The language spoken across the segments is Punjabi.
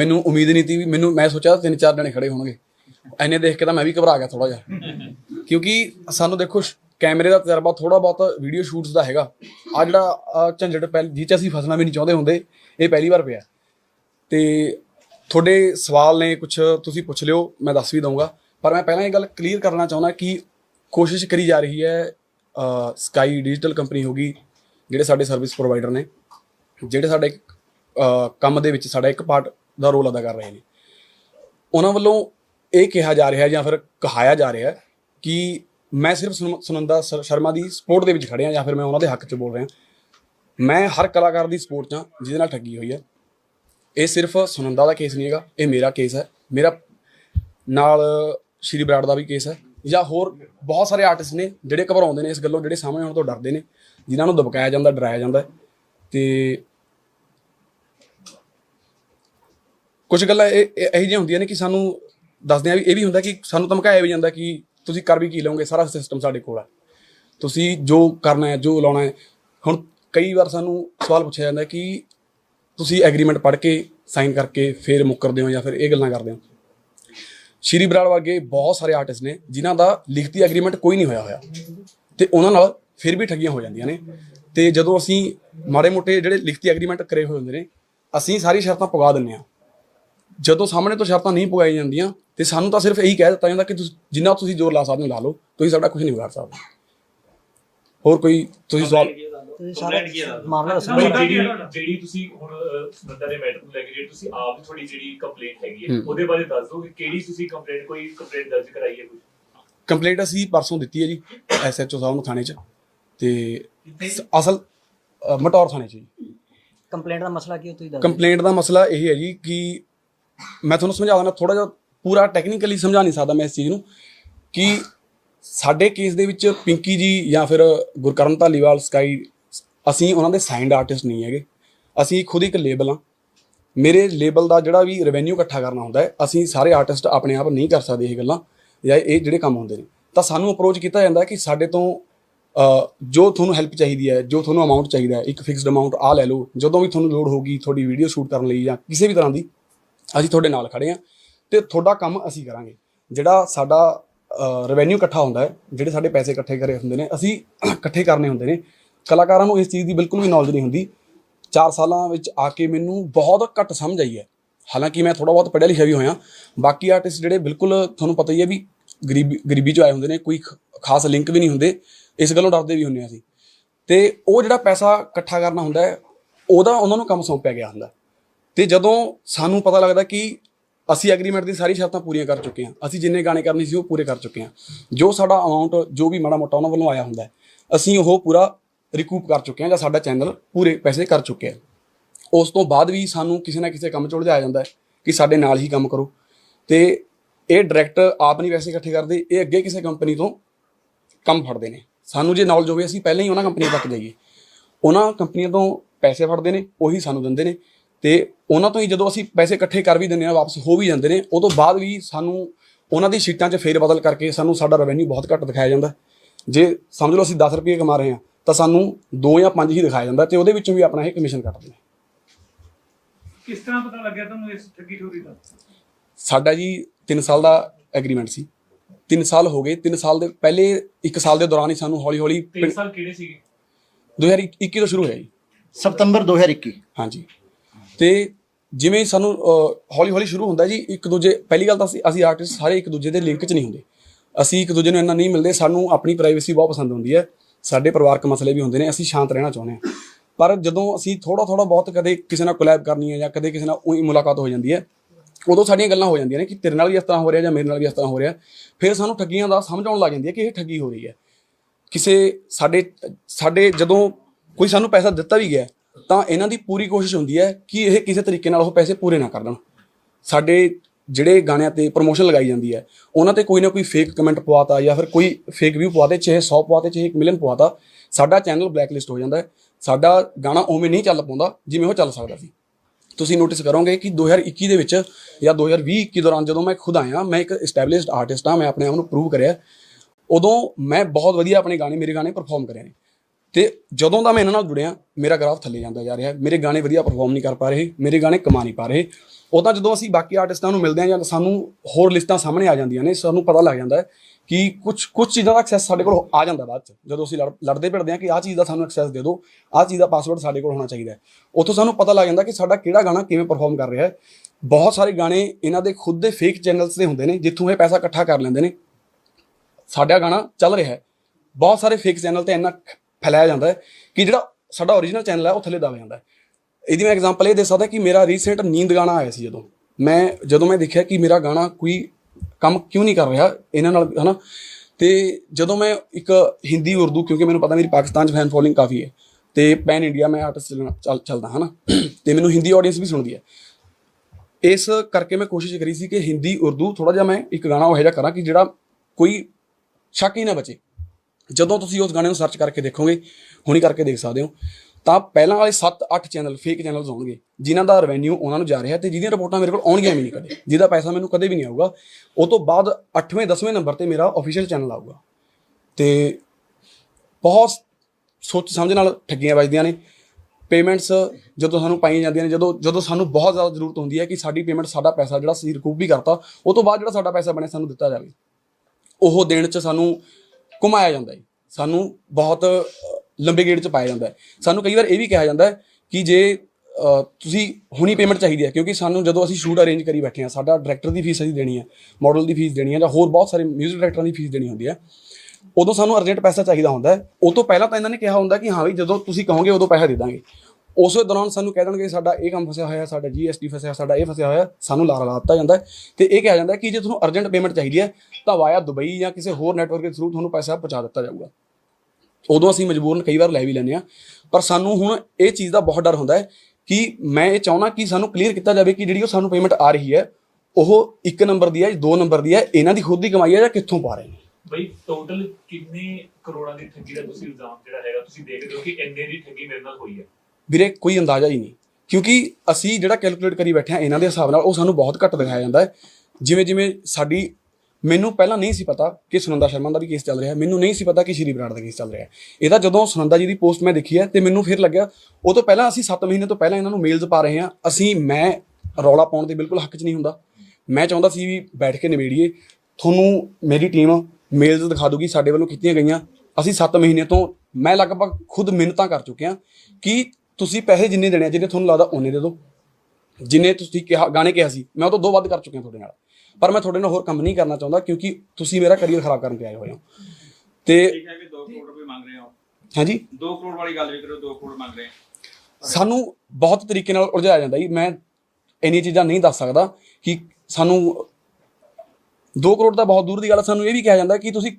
ਮੈਨੂੰ ਉਮੀਦ ਨਹੀਂ ਸੀ ਵੀ ਮੈਨੂੰ, ਮੈਂ ਸੋਚਿਆ ਤਿੰਨ ਚਾਰ ਜਣੇ ਖੜੇ ਹੋਣਗੇ। ਐਨੇ ਦੇਖ ਕੇ ਤਾਂ ਮੈਂ ਵੀ ਘਬਰਾ ਗਿਆ ਥੋੜਾ ਜਿਹਾ। ਕਿਉਂਕਿ ਸਾਨੂੰ ਦੇਖੋ, ਸ਼- ਕੈਮਰੇ ਦਾ ਤਜਰਬਾ ਥੋੜਾ ਬਹੁਤ ਵੀਡੀਓ ਸ਼ੂਟਸ ਦਾ ਹੈਗਾ। ਆ ਜਿਹੜਾ, ਆਹ ਝੰਜਟ ਪਹਿਲ, ਜਿਹ ਚ ਅਸੀਂ ਫਸਣਾ ਵੀ ਨਹੀਂ ਚਾਹੁੰਦੇ ਹੁੰਦੇ, ਇਹ ਪਹਿਲੀ ਵਾਰ ਪਿਆ। ਤੇ ਤੁਹਾਡੇ ਸਵਾਲ ਨੇ ਕੁਝ ਤੁਸੀਂ ਪੁੱਛ ਲਿਓ, ਮੈਂ ਦੱਸ ਵੀ ਦਊਂਗਾ। ਪਰ ਮੈਂ ਪਹਿਲਾਂ ਇਹ ਗੱਲ ਕਲੀਅਰ ਕਰਨਾ ਚਾਹੁੰਦਾ ਕਿ ਕੋਸ਼ਿਸ਼ ਕਰੀ ਜਾ ਰਹੀ ਹੈ ਸਕਾਈ ਡਿਜੀਟਲ ਕੰਪਨੀ ਹੋਗੀ ਜਿਹੜੇ ਸਾਡੇ ਸਰਵਿਸ ਪ੍ਰੋਵਾਈਡਰ ਨੇ, ਜਿਹੜੇ ਸਾਡੇ ਕੰਮ ਦੇ ਵਿੱਚ ਸਾਡਾ ਇੱਕ ਪਾਰਟ ਦਾ ਰੋਲ ਅਦਾ ਕਰ ਰਹੇ ਨੇ। ਉਹਨਾਂ ਵੱਲੋਂ ਇਹ ਕਿਹਾ ਜਾ ਰਿਹਾ ਜਾਂ ਫਿਰ ਕਹਾਇਆ ਜਾ ਰਿਹਾ ਕਿ ਮੈਂ ਸਿਰਫ ਸੁਨ- ਸੁਨੰਦਾ ਸ- ਸ਼ਰਮਾ ਦੀ ਸਪੋਰਟ ਦੇ ਵਿੱਚ ਖੜਿਆ ਜਾਂ ਫਿਰ ਮੈਂ ਉਹਨਾਂ ਦੇ ਹੱਕ 'ਚ ਬੋਲ ਰਿਹਾ। ਮੈਂ ਹਰ ਕਲਾਕਾਰ ਦੀ ਸਪੋਰਟ 'ਚ ਹਾਂ, ਜਿਹਦੇ ਨਾਲ ਠੱਗੀ ਹੋਈ ਹੈ। ਇਹ ਸਿਰਫ ਸੁਨੰਦਾ ਦਾ ਕੇਸ ਨਹੀਂ ਹੈਗਾ, ਇਹ ਮੇਰਾ ਕੇਸ ਹੈ। ਮੇਰਾ ਨਾਲ ਸ਼੍ਰੀ ਬਰਾੜ ਦਾ ਵੀ ਕੇਸ ਹੈ ਜਾਂ ਹੋਰ ਬਹੁਤ ਸਾਰੇ ਆਰਟਿਸਟ ਨੇ ਜਿਹੜੇ ਘਬਰਾਉਂਦੇ ਨੇ ਇਸ ਗੱਲੋਂ, ਜਿਹੜੇ ਸਾਹਮਣੇ ਆਉਣ ਤੋਂ ਡਰਦੇ ਨੇ, ਜਿਨ੍ਹਾਂ ਨੂੰ ਦਬਕਾਇਆ ਜਾਂਦਾ, ਡਰਾਇਆ ਜਾਂਦਾ ਹੈ। ਤੇ ਕੁਝ ਗੱਲਾਂ ਇਹ ਇਹ- ਇਹੋ ਜਿਹੀਆਂ ਹੁੰਦੀਆਂ ਨੇ ਕਿ ਸਾਨੂੰ ਦੱਸਦੇ ਆ ਵੀ ਇਹ ਵੀ ਹੁੰਦਾ ਕਿ ਸਾਨੂੰ ਧਮਕਾਇਆ ਵੀ ਜਾਂਦਾ ਕਿ ਤੁਸੀਂ ਕਰ ਵੀ ਕੀ ਲਓਗੇ, ਸਾਰਾ ਸਿਸਟਮ ਸਾਡੇ ਕੋਲ ਹੈ ਤੁਸੀਂ ਜੋ ਕਰਨਾ ਹੈ, ਜੋ ਲਾਉਣਾ ਹੈ, ਹੁਣ ਕਈ ਵਾਰ ਸਾਨੂੰ ਸਵਾਲ ਪੁੱਛਿਆ ਜਾਂਦਾ ਕਿ ਤੁਸੀਂ ਐਗਰੀਮੈਂਟ ਪੜ੍ਹ ਕੇ ਸਾਈਨ ਕਰਕੇ ਫਿਰ ਮੁੱਕਰਦੇ ਹੋ ਜਾਂ ਫਿਰ ਇਹ ਗੱਲਾਂ ਕਰਦੇ ਹੋ। ਸ਼੍ਰੀ ਬਰਾੜ ਵਰਗੇ ਬਹੁਤ ਸਾਰੇ ਆਰਟਿਸਟ ਨੇ ਜਿਨ੍ਹਾਂ ਦਾ ਲਿਖਤੀ ਐਗਰੀਮੈਂਟ ਕੋਈ ਨਹੀਂ ਹੋਇਆ ਹੋਇਆ। ਤੇ ਉਹਨਾਂ ਨਾਲ ਫਿਰ ਵੀ ਠੱਗੀਆਂ ਹੋ ਜਾਂਦੀਆਂ ਨੇ। ਤੇ ਜਦੋਂ ਅਸੀਂ ਮਾੜੇ ਮੋਟੇ ਜਿਹੜੇ ਲਿਖਤੀ ਐਗਰੀਮੈਂਟ ਕਰੇ ਹੋਏ ਹੁੰਦੇ ਨੇ, ਅਸੀਂ ਸਾਰੀ ਸ਼ਰਤਾਂ ਪੁਗਾ ਦਿੰਦੇ ਆ ਜਦੋਂ ਸਾਹਮਣੇ ਤੋਂ ਸ਼ਰਤਾਂ ਨਹੀਂ ਪੁਗਾਈ ਜਾਂਦੀਆਂ ਤੇ ਸਾਨੂੰ ਤਾਂ ਸਿਰਫ ਇਹੀ ਕਹਿ ਦਿੱਤਾ ਜਾਂਦਾ ਕਿ ਤੁਸੀਂ ਜਿੰਨਾ ਤੁਸੀਂ ਜ਼ੋਰ ਲਾ ਸਕਦੇ ਹੋ ਲਾ ਲਓ ਤੁਸੀਂ ਸਾਡਾ ਕੁਝ ਨਹੀਂ ਵਿਗਾੜ ਸਕਦੇ। ਹੋਰ ਕੋਈ ਤੁਸੀਂ ਸਵਾਲ ਮਾਮਲਾ ਦੱਸੋ। ਜਿਹੜੀ ਜਿਹੜੀ ਤੁਸੀਂ ਹੁਣ ਬੰਦਾ ਦੇ ਮੈਟਰ ਨੂੰ ਲੈ ਕੇ ਜਿਹੜੀ ਤੁਸੀਂ ਆਪ ਦੀ ਤੁਹਾਡੀ ਜਿਹੜੀ ਕੰਪਲੇਂਟ ਹੈਗੀ ਹੈ। ਉਹਦੇ ਬਾਰੇ ਦੱਸ ਦਿਓ ਕਿ ਕਿਹੜੀ ਤੁਸੀਂ ਕੰਪਲੇਂਟ ਕੋਈ ਕੰਪਲੇਂਟ ਦਰਜ ਕਰਾਈ ਹੈ ਕੋਈ ਕੰਪਲੇਂਟ ਅਸੀਂ ਪਰਸੋਂ ਦਿੱਤੀ ਹੈ ਜੀ ਐਸਐਚਓ ਸਾਹਿਬ ਨੂੰ ਥਾਣੇ 'ਚ। ਤੇ ਅਸਲ ਮਟੌਰ ਥਾਣੇ 'ਚ ਜੀ। ਕੰਪਲੇਂਟ ਦਾ ਮਸਲਾ ਕੀ ਹੈ ਤੁਸੀਂ ਦੱਸੋ। ਕੰਪਲੇਂਟ ਦਾ ਮਸਲਾ ਇਹ ਹੈ ਜੀ ਕਿ ਮੈਂ ਤੁਹਾਨੂੰ ਸਮਝਾ ਦਿੰਦਾ ਥੋੜਾ ਜਿਹਾ ਪੂਰਾ ਟੈਕਨੀਕਲੀ ਸਮਝਾ ਨਹੀਂ ਸਕਦਾ ਮੈਂ ਇਸ ਚੀਜ਼ ਨੂੰ ਕਿ ਸਾਡੇ ਕੇਸ ਦੇ ਵਿੱਚ ਪਿੰਕੀ ਜੀ ਜਾਂ ਫਿਰ ਗੁਰਕਰਨ ਧਾਲੀਵਾਲ, ਸਕਾਈ, ਅਸੀਂ ਉਹਨਾਂ ਦੇ ਸਾਈਨਡ ਆਰਟਿਸਟ ਨਹੀਂ ਹੈਗੇ। ਅਸੀਂ ਖੁਦ ਇੱਕ ਲੇਬਲ ਆ ਮੇਰੇ ਲੇਬਲ ਦਾ ਜਿਹੜਾ ਵੀ ਰੈਵਨਿਊ ਇਕੱਠਾ ਕਰਨਾ ਹੁੰਦਾ ਹੈ, ਅਸੀਂ ਸਾਰੇ ਆਰਟਿਸਟ ਆਪਣੇ ਆਪ ਨਹੀਂ ਕਰ ਸਕਦੇ ਇਹ ਗੱਲਾਂ ਜਾਂ ਇਹ ਜਿਹੜੇ ਕੰਮ ਹੁੰਦੇ ਨੇ। ਤਾਂ ਸਾਨੂੰ ਅਪਰੋਚ ਕੀਤਾ ਜਾਂਦਾ ਕਿ ਸਾਡੇ ਤੋਂ ਜੋ ਤੁਹਾਨੂੰ ਹੈਲਪ ਚਾਹੀਦੀ ਹੈ, ਜੋ ਤੁਹਾਨੂੰ ਅਮਾਉਂਟ ਚਾਹੀਦਾ ਹੈ, ਇੱਕ ਫਿਕਸਡ ਅਮਾਉਂਟ ਆ ਲੈ ਲਓ, ਜਦੋਂ ਵੀ ਤੁਹਾਨੂੰ ਲੋੜ ਹੋਗੀ ਤੁਹਾਡੀ ਵੀਡੀਓ ਸ਼ੂਟ ਕਰਨ ਲਈ ਜਾਂ ਕਿਸੇ ਵੀ ਤਰ੍ਹਾਂ ਦੀ ਅਸੀਂ ਤੁਹਾਡੇ ਨਾਲ ਖੜੇ ਹਾਂ ਤੇ ਤੁਹਾਡਾ ਕੰਮ ਅਸੀਂ ਕਰਾਂਗੇ। ਜਿਹੜਾ ਸਾਡਾ ਰੈਵਨਿਊ ਇਕੱਠਾ ਹੁੰਦਾ ਹੈ, ਜਿਹੜੇ ਸਾਡੇ ਪੈਸੇ ਇਕੱਠੇ ਕਰੇ ਹੁੰਦੇ ਨੇ, ਅਸੀਂ ਇਕੱਠੇ ਕਰਨੇ ਹੁੰਦੇ ਨੇ। ਕਲਾਕਾਰਾਂ ਨੂੰ ਇਸ ਚੀਜ਼ ਦੀ ਬਿਲਕੁਲ ਵੀ ਨੌਲੇਜ ਨਹੀਂ ਹੁੰਦੀ। 4 ਸਾਲਾਂ ਵਿੱਚ ਆ ਕੇ ਮੈਨੂੰ ਬਹੁਤ ਘੱਟ ਸਮਝ ਆਈ ਹੈ। ਹਾਲਾਂਕਿ ਮੈਂ ਥੋੜਾ ਬਹੁਤ ਪੜ੍ਹਿਆ ਲਿਖਿਆ ਵੀ ਹੋਇਆ। ਬਾਕੀ ਆਰਟਿਸਟ ਜਿਹੜੇ ਬਿਲਕੁਲ ਤੁਹਾਨੂੰ ਪਤਾ ਹੀ ਹੈ ਵੀ ਗਰੀਬੀ ਗਰੀਬੀ 'ਚੋਂ ਆਏ ਹੁੰਦੇ ਨੇ, ਕੋਈ ਖ- ਖਾਸ ਲਿੰਕ ਵੀ ਨਹੀਂ ਹੁੰਦੇ। ਇਸ ਗੱਲੋਂ ਡਰਦੇ ਵੀ ਹੁੰਦੇ ਆ ਅਸੀਂ। ਤੇ ਉਹ ਜਿਹੜਾ ਪੈਸਾ ਇਕੱਠਾ ਕਰਨਾ ਹੁੰਦਾ ਹੈ, ਉਹਦਾ ਉਹਨਾਂ ਨੂੰ ਕੰਮ ਸੌਂਪਿਆ ਗਿਆ ਹੁੰਦਾ। ਤੇ ਜਦੋਂ ਸਾਨੂੰ ਪਤਾ ਲੱਗਦਾ ਕਿ ਅਸੀਂ ਐਗਰੀਮੈਂਟ ਦੀ ਸਾਰੀ ਸ਼ਰਤਾਂ ਪੂਰੀਆਂ ਕਰ ਚੁੱਕੇ ਹਾਂ, ਅਸੀਂ ਜਿੰਨੇ ਗਾਣੇ ਕਰਨੇ ਸੀ ਉਹ ਪੂਰੇ ਕਰ ਚੁੱਕੇ ਹਾਂ। ਜੋ ਸਾਡਾ ਅਮਾਉਂਟ ਜੋ ਵੀ ਮਾੜਾ ਮੋਟਾ ਉਹਨਾਂ ਵੱਲੋਂ ਆਇਆ ਹੁੰਦਾ ਅਸੀਂ ਉਹ ਪੂਰਾ ਰਿਕੂਪ ਕਰ ਚੁੱਕੇ ਹਾਂ ਜਾਂ ਸਾਡਾ ਚੈਨਲ ਪੂਰੇ ਪੈਸੇ ਕਰ ਚੁੱਕਿਆ ਹੈ। ਉਸ ਤੋਂ ਬਾਅਦ ਵੀ ਸਾਨੂੰ ਕਿਸੇ ਨਾ ਕਿਸੇ ਕੰਮ 'ਚ ਉਲਝਾਇਆ ਜਾਂਦਾ ਹੈ ਕਿ ਸਾਡੇ ਨਾਲ ਹੀ ਕੰਮ ਕਰੋ। ਤੇ ਇਹ ਡਾਇਰੈਕਟ ਆਪ ਨਹੀਂ ਪੈਸੇ ਇਕੱਠੇ ਕਰਦੇ, ਇਹ ਅੱਗੇ ਕਿਸੇ ਕੰਪਨੀ ਤੋਂ ਕੰਮ ਫੜਦੇ ਨੇ। ਸਾਨੂੰ ਜੇ ਨੌਲੇਜ ਹੋਵੇ, ਅਸੀਂ ਪਹਿਲਾਂ ਹੀ ਉਹਨਾਂ ਕੰਪਨੀਆਂ ਤੱਕ ਜਾਈਏ। ਉਹਨਾਂ ਕੰਪਨੀਆਂ ਤੋਂ ਪੈਸੇ ਫੜਦੇ ਨੇ, ਉਹੀ ਸਾਨੂੰ ਦਿੰਦੇ ਨੇ। ਤੇ ਉਹਨਾਂ ਤੋਂ ਹੀ ਜਦੋਂ ਅਸੀਂ ਪੈਸੇ ਇਕੱਠੇ ਕਰ ਵੀ ਦਿੰਦੇ ਆ ਵਾਪਸ ਹੋ ਵੀ ਜਾਂਦੇ ਨੇ ਉਹ ਤੋਂ ਬਾਅਦ ਵੀ ਸਾਨੂੰ ਉਹਨਾਂ ਦੀ ਸ਼ੀਟਾਂ 'ਚ ਫੇਰ ਬਦਲ ਕਰਕੇ ਸਾਨੂੰ ਸਾਡਾ ਰੈਵਨਿਊ ਬਹੁਤ ਘੱਟ ਦਿਖਾਇਆ ਜਾਂਦਾ। ਜੇ ਸਮਝ ਲਓ ਅਸੀਂ 10 ਰੁਪਏ ਕਮਾ ਰਹੇ ਹਾਂ ਤਾਂ ਸਾਨੂੰ 2 ਜਾਂ 5 ਹੀ ਦਿਖਾਇਆ ਜਾਂਦਾ ਤੇ ਉਹਦੇ ਵਿੱਚੋਂ ਵੀ ਆਪਣਾ ਇਹ ਕਮਿਸ਼ਨ ਕੱਟਦੇ ਨੇ। ਕਿਸ ਤਰ੍ਹਾਂ ਪਤਾ ਲੱਗਿਆ ਤੁਹਾਨੂੰ ਇਸ ਠੱਗੀ ਠੋਰੀ ਦਾ? ਸਾਡਾ ਜੀ 3 ਸਾਲ ਦਾ ਐਗਰੀਮੈਂਟ ਸੀ। 3 ਸਾਲ ਹੋ ਗਏ 3 ਸਾਲ ਦੇ ਪਹਿਲੇ 1 ਸਾਲ ਦੇ ਦੌਰਾਨ ਹੀ ਸਾਨੂੰ ਹੌਲੀ ਹੌਲੀ 3 ਸਾਲ ਕਿਹੜੇ ਸੀਗੇ? 2021 ਤੋਂ ਸ਼ੁਰੂ ਹੋਇਆ ਜੀ। ਸਤੰਬਰ 2021 ਹਾਂਜੀ। ਤੇ ਜਿਵੇਂ ਸਾਨੂੰ ਹੌਲੀ ਹੌਲੀ ਸ਼ੁਰੂ ਹੁੰਦਾ ਜੀ, ਇੱਕ ਦੂਜੇ, ਪਹਿਲੀ ਗੱਲ ਤਾਂ ਅਸੀਂ ਅਸੀਂ ਆਰਟਿਸਟ ਸਾਰੇ ਇੱਕ ਦੂਜੇ ਦੇ ਲਿੰਕ 'ਚ ਨਹੀਂ ਹੁੰਦੇ। ਅਸੀਂ ਇੱਕ ਦੂਜੇ ਨੂੰ ਇੰਨਾ ਨਹੀਂ ਮਿਲਦੇ, ਸਾਨੂੰ ਆਪਣੀ ਪ੍ਰਾਈਵੇਸੀ ਬਹੁਤ ਪਸੰਦ ਹੁੰਦੀ ਹੈ। ਸਾਡੇ ਪਰਿਵਾਰਕ ਮਸਲੇ ਵੀ ਹੁੰਦੇ ਨੇ, ਅਸੀਂ ਸ਼ਾਂਤ ਰਹਿਣਾ ਚਾਹੁੰਦੇ ਹਾਂ। ਪਰ ਜਦੋਂ ਅਸੀਂ ਥੋੜਾ ਥੋੜਾ ਬਹੁਤ ਕਦੇ ਕਿਸੇ ਨਾਲ ਕੋਲੈਬ ਕਰਨੀ ਹੈ ਜਾਂ ਕਦੇ ਕਿਸੇ ਨਾਲ ਉਹੀ ਮੁਲਾਕਾਤ ਹੋ ਜਾਂਦੀ ਹੈ, ਉਦੋਂ ਸਾਡੀਆਂ ਗੱਲਾਂ ਹੋ ਜਾਂਦੀਆਂ ਨੇ ਕਿ ਤੇਰੇ ਨਾਲ ਵੀ ਇਸ ਤਰ੍ਹਾਂ ਹੋ ਰਿਹਾ ਜਾਂ ਮੇਰੇ ਨਾਲ ਵੀ ਇਸ ਤਰ੍ਹਾਂ ਹੋ ਰਿਹਾ। ਫਿਰ ਸਾਨੂੰ ਠੱਗੀਆਂ ਦਾ ਸਮਝ ਆਉਣ ਲੱਗ ਜਾਂਦੀ ਹੈ ਕਿ ਇਹ ਠੱਗੀ ਹੋ ਰਹੀ ਹੈ। ਕਿਸੇ ਸਾਡੇ ਸਾਡੇ ਜਦੋਂ ਕੋਈ ਸਾਨੂੰ ਪੈਸਾ ਦਿੱਤਾ ਵੀ ਗਿਆ ਤਾਂ ਇਹਨਾਂ ਦੀ ਪੂਰੀ ਕੋਸ਼ਿਸ਼ ਹੁੰਦੀ ਹੈ ਕਿ ਇਹ ਕਿਸੇ ਤਰੀਕੇ ਨਾਲ ਉਹ ਪੈਸੇ ਪੂਰੇ ਨਾ ਕਰ ਦੇਣ। ਸਾਡੇ ਜਿਹੜੇ ਗਾਣਿਆਂ ਤੇ ਪ੍ਰੋਮੋਸ਼ਨ ਲਗਾਈ ਜਾਂਦੀ ਹੈ, ਉਹਨਾਂ ਤੇ ਕੋਈ ਨਾ ਕੋਈ ਫੇਕ ਕਮੈਂਟ ਪਵਾਤਾ ਜਾਂ ਫਿਰ ਕੋਈ ਫੇਕ ਵਿਊ ਪਵਾਤੇ, ਚਾਹੇ 100 ਪਵਾਤੇ, ਚਾਹੇ 1 ਮਿਲੀਅਨ ਪਵਾਤਾ, ਸਾਡਾ ਚੈਨਲ ਬਲੈਕਲਿਸਟ ਹੋ ਜਾਂਦਾ ਹੈ। ਸਾਡਾ ਗਾਣਾ ਉਵੇਂ ਨਹੀਂ ਚੱਲ ਪਾਉਂਦਾ ਜਿਵੇਂ ਉਹ ਚੱਲ ਸਕਦਾ ਸੀ। ਤੁਸੀਂ ਨੋਟਿਸ ਕਰੋਗੇ ਕਿ 2021 ਦੇ ਵਿੱਚ ਜਾਂ 2020 21 ਦੌਰਾਨ ਜਦੋਂ ਮੈਂ ਖੁਦ ਆਇਆ, ਮੈਂ ਇੱਕ ਐਸਟੈਬਲਿਸ਼ਡ ਆਰਟਿਸਟ ਹਾਂ, ਮੈਂ ਆਪਣੇ ਆਪ ਨੂੰ ਪ੍ਰੂਵ ਕਰਿਆ। ਉਦੋਂ ਮੈਂ ਬਹੁਤ ਵਧੀਆ ਆਪਣੇ ਗਾਣੇ, ਮੇਰੇ ਗਾਣੇ ਪਰਫਾਰਮ ਕਰਿਆ ਨੇ। ਤੇ ਜਦੋਂ ਦਾ ਮੈਂ ਇਹਨਾਂ ਨਾਲ ਜੁੜਿਆ, ਮੇਰਾ ਗ੍ਰਾਫ ਥੱਲੇ ਜਾਂਦਾ ਜਾ ਰਿਹਾ। ਮੇਰੇ ਗਾਣੇ ਵਧੀਆ ਪਰਫਾਰਮ ਨਹੀਂ ਕਰ ਪਾ ਰਹੇ, ਮੇਰੇ ਗਾਣੇ ਕਮਾ ਨਹੀਂ ਪਾ ਰਹੇ। ਉਦਾਂ ਜਦੋਂ ਅਸੀਂ ਬਾਕੀ ਆਰਟਿਸਟਾਂ ਨੂੰ ਮਿਲਦੇ ਹਾਂ ਜਾਂ ਸਾਨੂੰ ਹੋਰ ਲਿਸਟਾਂ ਸਾਹਮਣੇ ਆ ਜਾਂਦੀਆਂ ਨੇ, ਸਾਨੂੰ ਪਤਾ ਲੱਗ ਜਾਂਦਾ ਹੈ ਕਿ ਕੁਝ ਕੁਝ ਚੀਜ਼ਾਂ ਦਾ ਐਕਸੈਸ ਸਾਡੇ ਕੋਲ ਆ ਜਾਂਦਾ ਬਾਅਦ ਚ। ਜਦੋਂ ਅਸੀਂ ਲੜ- ਲੜਦੇ ਭਿੜਦੇ ਹਾਂ ਕਿ ਆਹ ਚੀਜ਼ ਦਾ ਸਾਨੂੰ ਐਕਸੈਸ ਦੇ ਦਿਓ, ਆਹ ਚੀਜ਼ ਦਾ ਪਾਸਵਰਡ ਸਾਡੇ ਕੋਲ ਹੋਣਾ ਚਾਹੀਦਾ ਹੈ। ਉੱਥੋਂ ਸਾਨੂੰ ਪਤਾ ਲੱਗ ਜਾਂਦਾ ਕਿ ਸਾਡਾ ਕਿਹੜਾ ਗਾਣਾ ਕਿਵੇਂ ਪਰਫਾਰਮ ਕਰ ਰਿਹਾ ਹੈ। ਬਹੁਤ ਸਾਰੇ ਗਾਣੇ ਇਹਨਾਂ ਦੇ ਖੁਦ ਦੇ ਫੇਕ ਚੈਨਲਸ ਤੇ ਹੁੰਦੇ ਨੇ, ਜਿੱਥੋਂ ਇਹ ਪੈਸਾ ਇਕੱਠਾ ਕਰ ਲੈਂਦੇ ਨੇ। ਸਾਡਾ ਗਾਣਾ ਚੱਲ ਰਿਹਾ ਹੈ। ਬਹੁਤ ਸਾਰੇ ਫੇਕ ਚੈਨਲ ਤੇ ਇੰਨਾ ਫੈਲਾਇਆ ਜਾਂਦਾ ਹੈ ਕਿ ਜਿਹੜਾ ਸਾਡਾ ਓਰੀਜਨਲ ਚੈਨਲ ਹੈ, ਉਹ ਥੱਲੇ ਦਬ ਜਾਂਦਾ ਹੈ। ਇਹਦੀ ਮੈਂ ਐਗਜ਼ਾਮਪਲ ਇਹ ਦੇ ਸਕਦਾ ਕਿ ਮੇਰਾ ਰੀਸੈਂਟ ਨੀਂਦ ਗਾਣਾ ਆਇਆ ਸੀ ਜਦੋਂ। ਮੈਂ ਜਦੋਂ ਮੈਂ ਦੇਖਿਆ ਕਿ ਮੇਰਾ ਗਾਣਾ ਕੋਈ ਕੰਮ ਕਿਉਂ ਨਹੀਂ ਕਰ ਰਿਹਾ ਇਹਨਾਂ ਨਾਲ, ਹਨਾ? ਤੇ ਜਦੋਂ ਮੈਂ ਇੱਕ ਹਿੰਦੀ, ਉਰਦੂ, ਕਿਉਂਕਿ ਮੈਨੂੰ ਪਤਾ ਮੇਰੀ ਪਾਕਿਸਤਾਨ 'ਚ ਫੈਨ ਫੋਲੋਇੰਗ ਕਾਫੀ ਹੈ, ਤੇ ਪੈਨ ਇੰਡੀਆ ਮੈਂ ਆਰਟਿਸਟ ਚੱਲ, ਚੱਲਦਾ, ਹਨਾ? ਤੇ ਮੈਨੂੰ ਹਿੰਦੀ ਆਡੀਅנס ਵੀ ਸੁਣਦੀ ਹੈ। ਇਸ ਕਰਕੇ ਮੈਂ ਕੋਸ਼ਿਸ਼ ਕਰੀ ਸੀ ਕਿ ਹਿੰਦੀ, ਉਰਦੂ ਥੋੜਾ ਜਿਹਾ ਮੈਂ ਇੱਕ ਗਾਣਾ ਉਹ ਜਿਹਾ ਕਰਾਂ ਕਿ ਜਿਹੜਾ ਕੋਈ ਸ਼ੱਕ ਹੀ ਨਾ ਬਚੇ। ਜਦੋਂ ਤੁਸੀਂ ਉਸ ਗਾਣੇ ਨੂੰ ਸਰਚ ਕਰਕੇ ਦੇਖੋਗੇ, ਹੁਣੀ ਕਰਕੇ ਦੇਖ ਸਕਦੇ ਹੋ, ਤਾਂ ਪਹਿਲਾਂ ਵਾਲੇ 7-8 ਚੈਨਲ ਫੇਕ ਚੈਨਲਸ ਹੋਣਗੇ, ਜਿਨ੍ਹਾਂ ਦਾ ਰੈਵਨਿਊ ਉਹਨਾਂ ਨੂੰ ਜਾ ਰਿਹਾ ਤੇ ਜਿਹਦੀਆਂ ਰਿਪੋਰਟਾਂ ਮੇਰੇ ਕੋਲ ਆਉਣਗੀਆਂ ਵੀ ਨਹੀਂ ਕਦੇ, ਜਿਹਦਾ ਪੈਸਾ ਮੈਨੂੰ ਕਦੇ ਵੀ ਨਹੀਂ ਆਊਗਾ। ਉਹ ਤੋਂ ਬਾਅਦ 8ਵੇਂ 10ਵੇਂ ਨੰਬਰ ਤੇ ਮੇਰਾ ਅਫੀਸ਼ੀਅਲ ਚੈਨਲ ਆਊਗਾ। ਤੇ ਬਹੁਤ ਸੋਚ ਸਮਝ ਨਾਲ ਠੱਗੀਆਂ ਵੱਜਦੀਆਂ ਨੇ। ਪੇਮੈਂਟਸ ਜਦੋਂ ਸਾਨੂੰ ਪਾਈਆਂ ਜਾਂਦੀਆਂ ਨੇ, ਜਦੋਂ ਜਦੋਂ ਸਾਨੂੰ ਬਹੁਤ ਜ਼ਿਆਦਾ ਜ਼ਰੂਰਤ ਹੁੰਦੀ ਹੈ ਕਿ ਸਾਡੀ ਪੇਮੈਂਟ ਸਾਡਾ ਪੈਸਾ ਜਿਹੜਾ ਸੀ ਰਿਕੂਪ ਵੀ ਕਰਤਾ, ਉਹ ਤੋਂ ਬਾਅਦ ਜਿਹੜਾ ਸਾਡਾ ਪੈਸਾ ਬਣਿਆ ਸਾਨੂੰ ਦਿੱਤਾ ਜਾਵੇ। ਉਹ ਦੇਣ ਚ ਸਾਨੂੰ ਘੁਮਾਇਆ ਜਾਂਦਾ ਹੈ। ਸਾਨੂੰ ਬਹੁਤ ਲੰਬੇ ਗੇੜ ਚ ਪਾਇਆ ਜਾਂਦਾ ਹੈ। ਸਾਨੂੰ ਕਈ ਵਾਰ ਇਹ ਵੀ ਕਿਹਾ ਜਾਂਦਾ ਹੈ ਕਿ ਜੇ ਤੁਸੀਂ ਹੁਣੀ ਪੇਮੈਂਟ ਚਾਹੀਦੀ ਹੈ, ਕਿਉਂਕਿ ਸਾਨੂੰ ਜਦੋਂ ਅਸੀਂ ਸ਼ੂਟ ਅਰੇਂਜ ਕਰੀ ਬੈਠੇ ਹਾਂ, ਸਾਡਾ ਡਾਇਰੈਕਟਰ ਦੀ ਫੀਸ ਅਸੀਂ ਦੇਣੀ ਹੈ ਮਾਡਲ ਦੀ ਫੀਸ ਦੇਣੀ ਹੈ ਜਾਂ ਹੋਰ ਬਹੁਤ ਸਾਰੇ ਮਿਊਜ਼ਿਕ ਡਾਇਰੈਕਟਰਾਂ ਦੀ ਫੀਸ ਦੇਣੀ ਹੁੰਦੀ ਹੈ, ਉਦੋਂ ਸਾਨੂੰ ਅਰਜੈਂਟ ਪੈਸਾ ਚਾਹੀਦਾ ਹੁੰਦਾ ਹੈ। ਉਹ ਤੋਂ ਪਹਿਲਾਂ ਤਾਂ ਇਹਨਾਂ ਨੇ ਕਿਹਾ ਹੁੰਦਾ ਕਿ ਹਾਂ ਵੀ ਜਦੋਂ ਤੁਸੀਂ ਕਹੋਗੇ, ਉਦੋਂ ਪੈਸਾ ਦੇ ਦਾਂਗੇ। ਉਸੇ ਦੌਰਾਨ ਸਾਨੂੰ ਕਹਿ ਦੇਣਗੇ ਸਾਡਾ ਇਹ ਕੰਮ ਫਸਿਆ ਹੋਇਆ, ਸਾਡਾ ਜੀਐਸਟੀ ਫਸਿਆ, ਸਾਡਾ ਇਹ ਫਸਿਆ ਹੋਇਆ, ਸਾਨੂੰ ਲਾਰਾ ਲਾ ਦਿੱਤਾ ਜਾਂਦਾ ਤੇ ਇਹ ਕਿਹਾ ਜਾਂਦਾ ਕਿ ਜੇ ਤੁਹਾਨੂੰ ਅਰਜੈਂਟ ਪੇਮੈਂਟ ਚਾਹੀਦੀ ਹੈ, ਤਾਂ ਵਾਇਆ ਦੁਬਈ ਜਾਂ ਕਿਸੇ ਹੋਰ ਨੈਟਵਰਕ ਦੇ ਥਰੂ ਤੁਹਾਨੂੰ ਪੈਸਾ ਪਹੁੰਚਾ ਦਿੱਤਾ ਜਾਊਗਾ। ਉਦੋਂ ਅਸੀਂ ਮਜਬੂਰਨ ਕਈ ਵਾਰ ਲੈ ਵੀ ਲੈਂਦੇ ਆ ਪਰ ਸਾਨੂੰ ਹੁਣ ਇਹ ਚੀਜ਼ ਦਾ ਬਹੁਤ ਡਰ ਹੁੰਦਾ ਹੈ ਕਿ ਮੈਂ ਇਹ ਚਾਹੁੰਦਾ ਕਿ ਸਾਨੂੰ ਕਲੀਅਰ ਕੀਤਾ ਜਾਵੇ ਕਿ ਜਿਹੜੀ ਉਹ ਸਾਨੂੰ ਪੇਮੈਂਟ ਆ ਰਹੀ ਹੈ, ਉਹ ਇੱਕ ਨੰਬਰ ਦੀ ਹੈ, ਦੋ ਨੰਬਰ ਦੀ ਹੈ, ਇਹਨਾਂ ਦੀ ਖੁਦ ਦੀ ਕਮਾਈ ਹੈ ਜਾਂ ਕਿੱਥੋਂ ਪਾ ਰਹੇ ਨੇ। ਬਈ ਟੋਟਲ ਕਿੰਨੇ ਕਰੋੜਾਂ ਦੀ ਠੱਗੀ ਦਾ ਤੁਸੀਂ ਇਲਜ਼ਾਮ ਜਿਹੜਾ ਹੈਗਾ, ਤੁਸੀਂ ਦੇਖਦੇ ਹੋ ਕਿ ਇੰਨੇ ਦੀ ਠੱਗੀ ਮੇਰੇ ਨਾਲ ਹੋਈ ਹੈ। ਵੀਰੇ, ਕੋਈ ਅੰਦਾਜ਼ਾ ਹੀ ਨਹੀਂ। ਕਿਉਂਕਿ ਅਸੀਂ ਜਿਹੜਾ ਕੈਲਕੂਲੇਟ ਕਰੀ ਬੈਠੇ ਆ ਇਹਨਾਂ ਦੇ ਹਿਸਾਬ ਨਾਲ ਉਹ ਸਾਨੂੰ ਬਹੁਤ ਘੱਟ ਦਿਖਾਇਆ ਜਾਂਦਾ ਹੈ। ਜਿਵੇਂ ਜਿਵੇਂ ਸਾਡੀ, ਮੈਨੂੰ ਪਹਿਲਾਂ ਨਹੀਂ ਸੀ ਪਤਾ ਕਿ ਸੁਨੰਦਾ ਸ਼ਰਮਾ ਦਾ ਵੀ ਕੇਸ ਚੱਲ ਰਿਹਾ ਹੈ। ਮੈਨੂੰ ਨਹੀਂ ਸੀ ਪਤਾ ਕਿ ਸ਼੍ਰੀ ਬਰਾੜ ਦਾ ਕੇਸ ਚੱਲ ਰਿਹਾ ਹੈ। ਇਹਦਾ ਜਦੋਂ ਸੁਨੰਦਾ ਜੀ ਦੀ ਪੋਸਟ ਮੈਂ ਦੇਖੀ ਹੈ, ਤੇ ਮੈਨੂੰ ਫਿਰ ਲੱਗਿਆ, ਉਹ ਤੋਂ ਪਹਿਲਾਂ ਅਸੀਂ 7 ਮਹੀਨੇ ਤੋਂ ਪਹਿਲਾਂ ਇਹਨਾਂ ਨੂੰ ਮੇਲਸ ਪਾ ਰਹੇ ਹਾਂ। ਅਸੀਂ, ਮੈਂ ਰੌਲਾ ਪਾਉਣ ਦੇ ਬਿਲਕੁਲ ਹੱਕ 'ਚ ਨਹੀਂ ਹੁੰਦਾ। ਮੈਂ ਚਾਹੁੰਦਾ ਸੀ ਵੀ ਬੈਠ ਕੇ ਨਿਬੇੜੀਏ। ਤੁਹਾਨੂੰ ਮੇਰੀ ਟੀਮ ਮੇਲਸ ਦਿਖਾ ਦੂਗੀ ਸਾਡੇ ਵੱਲੋਂ ਕੀਤੀਆਂ ਗਈਆਂ। ਅਸੀਂ 7 ਮਹੀਨੇ ਤੋਂ, ਮੈਂ ਲਗਭਗ ਖੁਦ ਮਿਹਨਤਾਂ ਕਰ ਚੁੱਕਿਆ ਕਿ ਤੁਸੀਂ ਪੈਸੇ ਜਿੰਨੇ ਦੇਣੇ ਆ ਜਿੰਨੇ ਤੁਹਾਨੂੰ ਲੱਗਦਾ ਉਹਨੇ ਦੇ ਦਿਓ। ਜਿੰਨੇ ਤੁਸੀਂ ਕਿਹਾ ਗਾਣੇ ਕਿਹਾ ਸੀ ਮੈਂ ਉਹ ਤੋਂ ਦੋ ਵੱਧ ਕਰ ਚੁੱਕਿਆ ਤੁਹਾਡੇ ਨਾਲ। ਪਰ ਮੈਂ ਤੁਹਾਡੇ ਨਾਲ ਹੋਰ ਕੰਮ ਨਹੀਂ ਕਰਨਾ ਚਾਹੁੰਦਾ ਕਿਉਂਕਿ ਤੁਸੀਂ ਮੇਰਾ ਕਰੀਅਰ ਖਰਾਬ ਕਰਨ ਤੇ ਆਏ ਹੋਏ ਹੋ। ਤੇ ਠੀਕ ਹੈ ਕਿ 2 ਕਰੋੜ ਰੁਪਏ ਮੰਗ ਰਹੇ ਹੋ? ਹਾਂਜੀ? 2 ਕਰੋੜ ਵਾਲੀ ਗੱਲ ਵੀ ਕਰੋ 2 ਕਰੋੜ ਮੰਗ ਰਹੇ ਹੋ। ਸਾਨੂੰ ਬਹੁਤ ਤਰੀਕੇ ਨਾਲ ਉਲਝਾਇਆ ਜਾਂਦਾ ਜੀ। ਮੈਂ ਇੰਨੀਆਂ ਚੀਜ਼ਾਂ ਨਹੀਂ ਦੱਸ ਸਕਦਾ ਕਿ ਸਾਨੂੰ 2 ਕਰੋੜ ਦਾ ਬਹੁਤ ਦੂਰ ਦੀ ਗੱਲ ਸਾਨੂੰ ਇਹ ਵੀ ਕਿਹਾ ਜਾਂਦਾ ਕਿ ਤੁਸੀਂ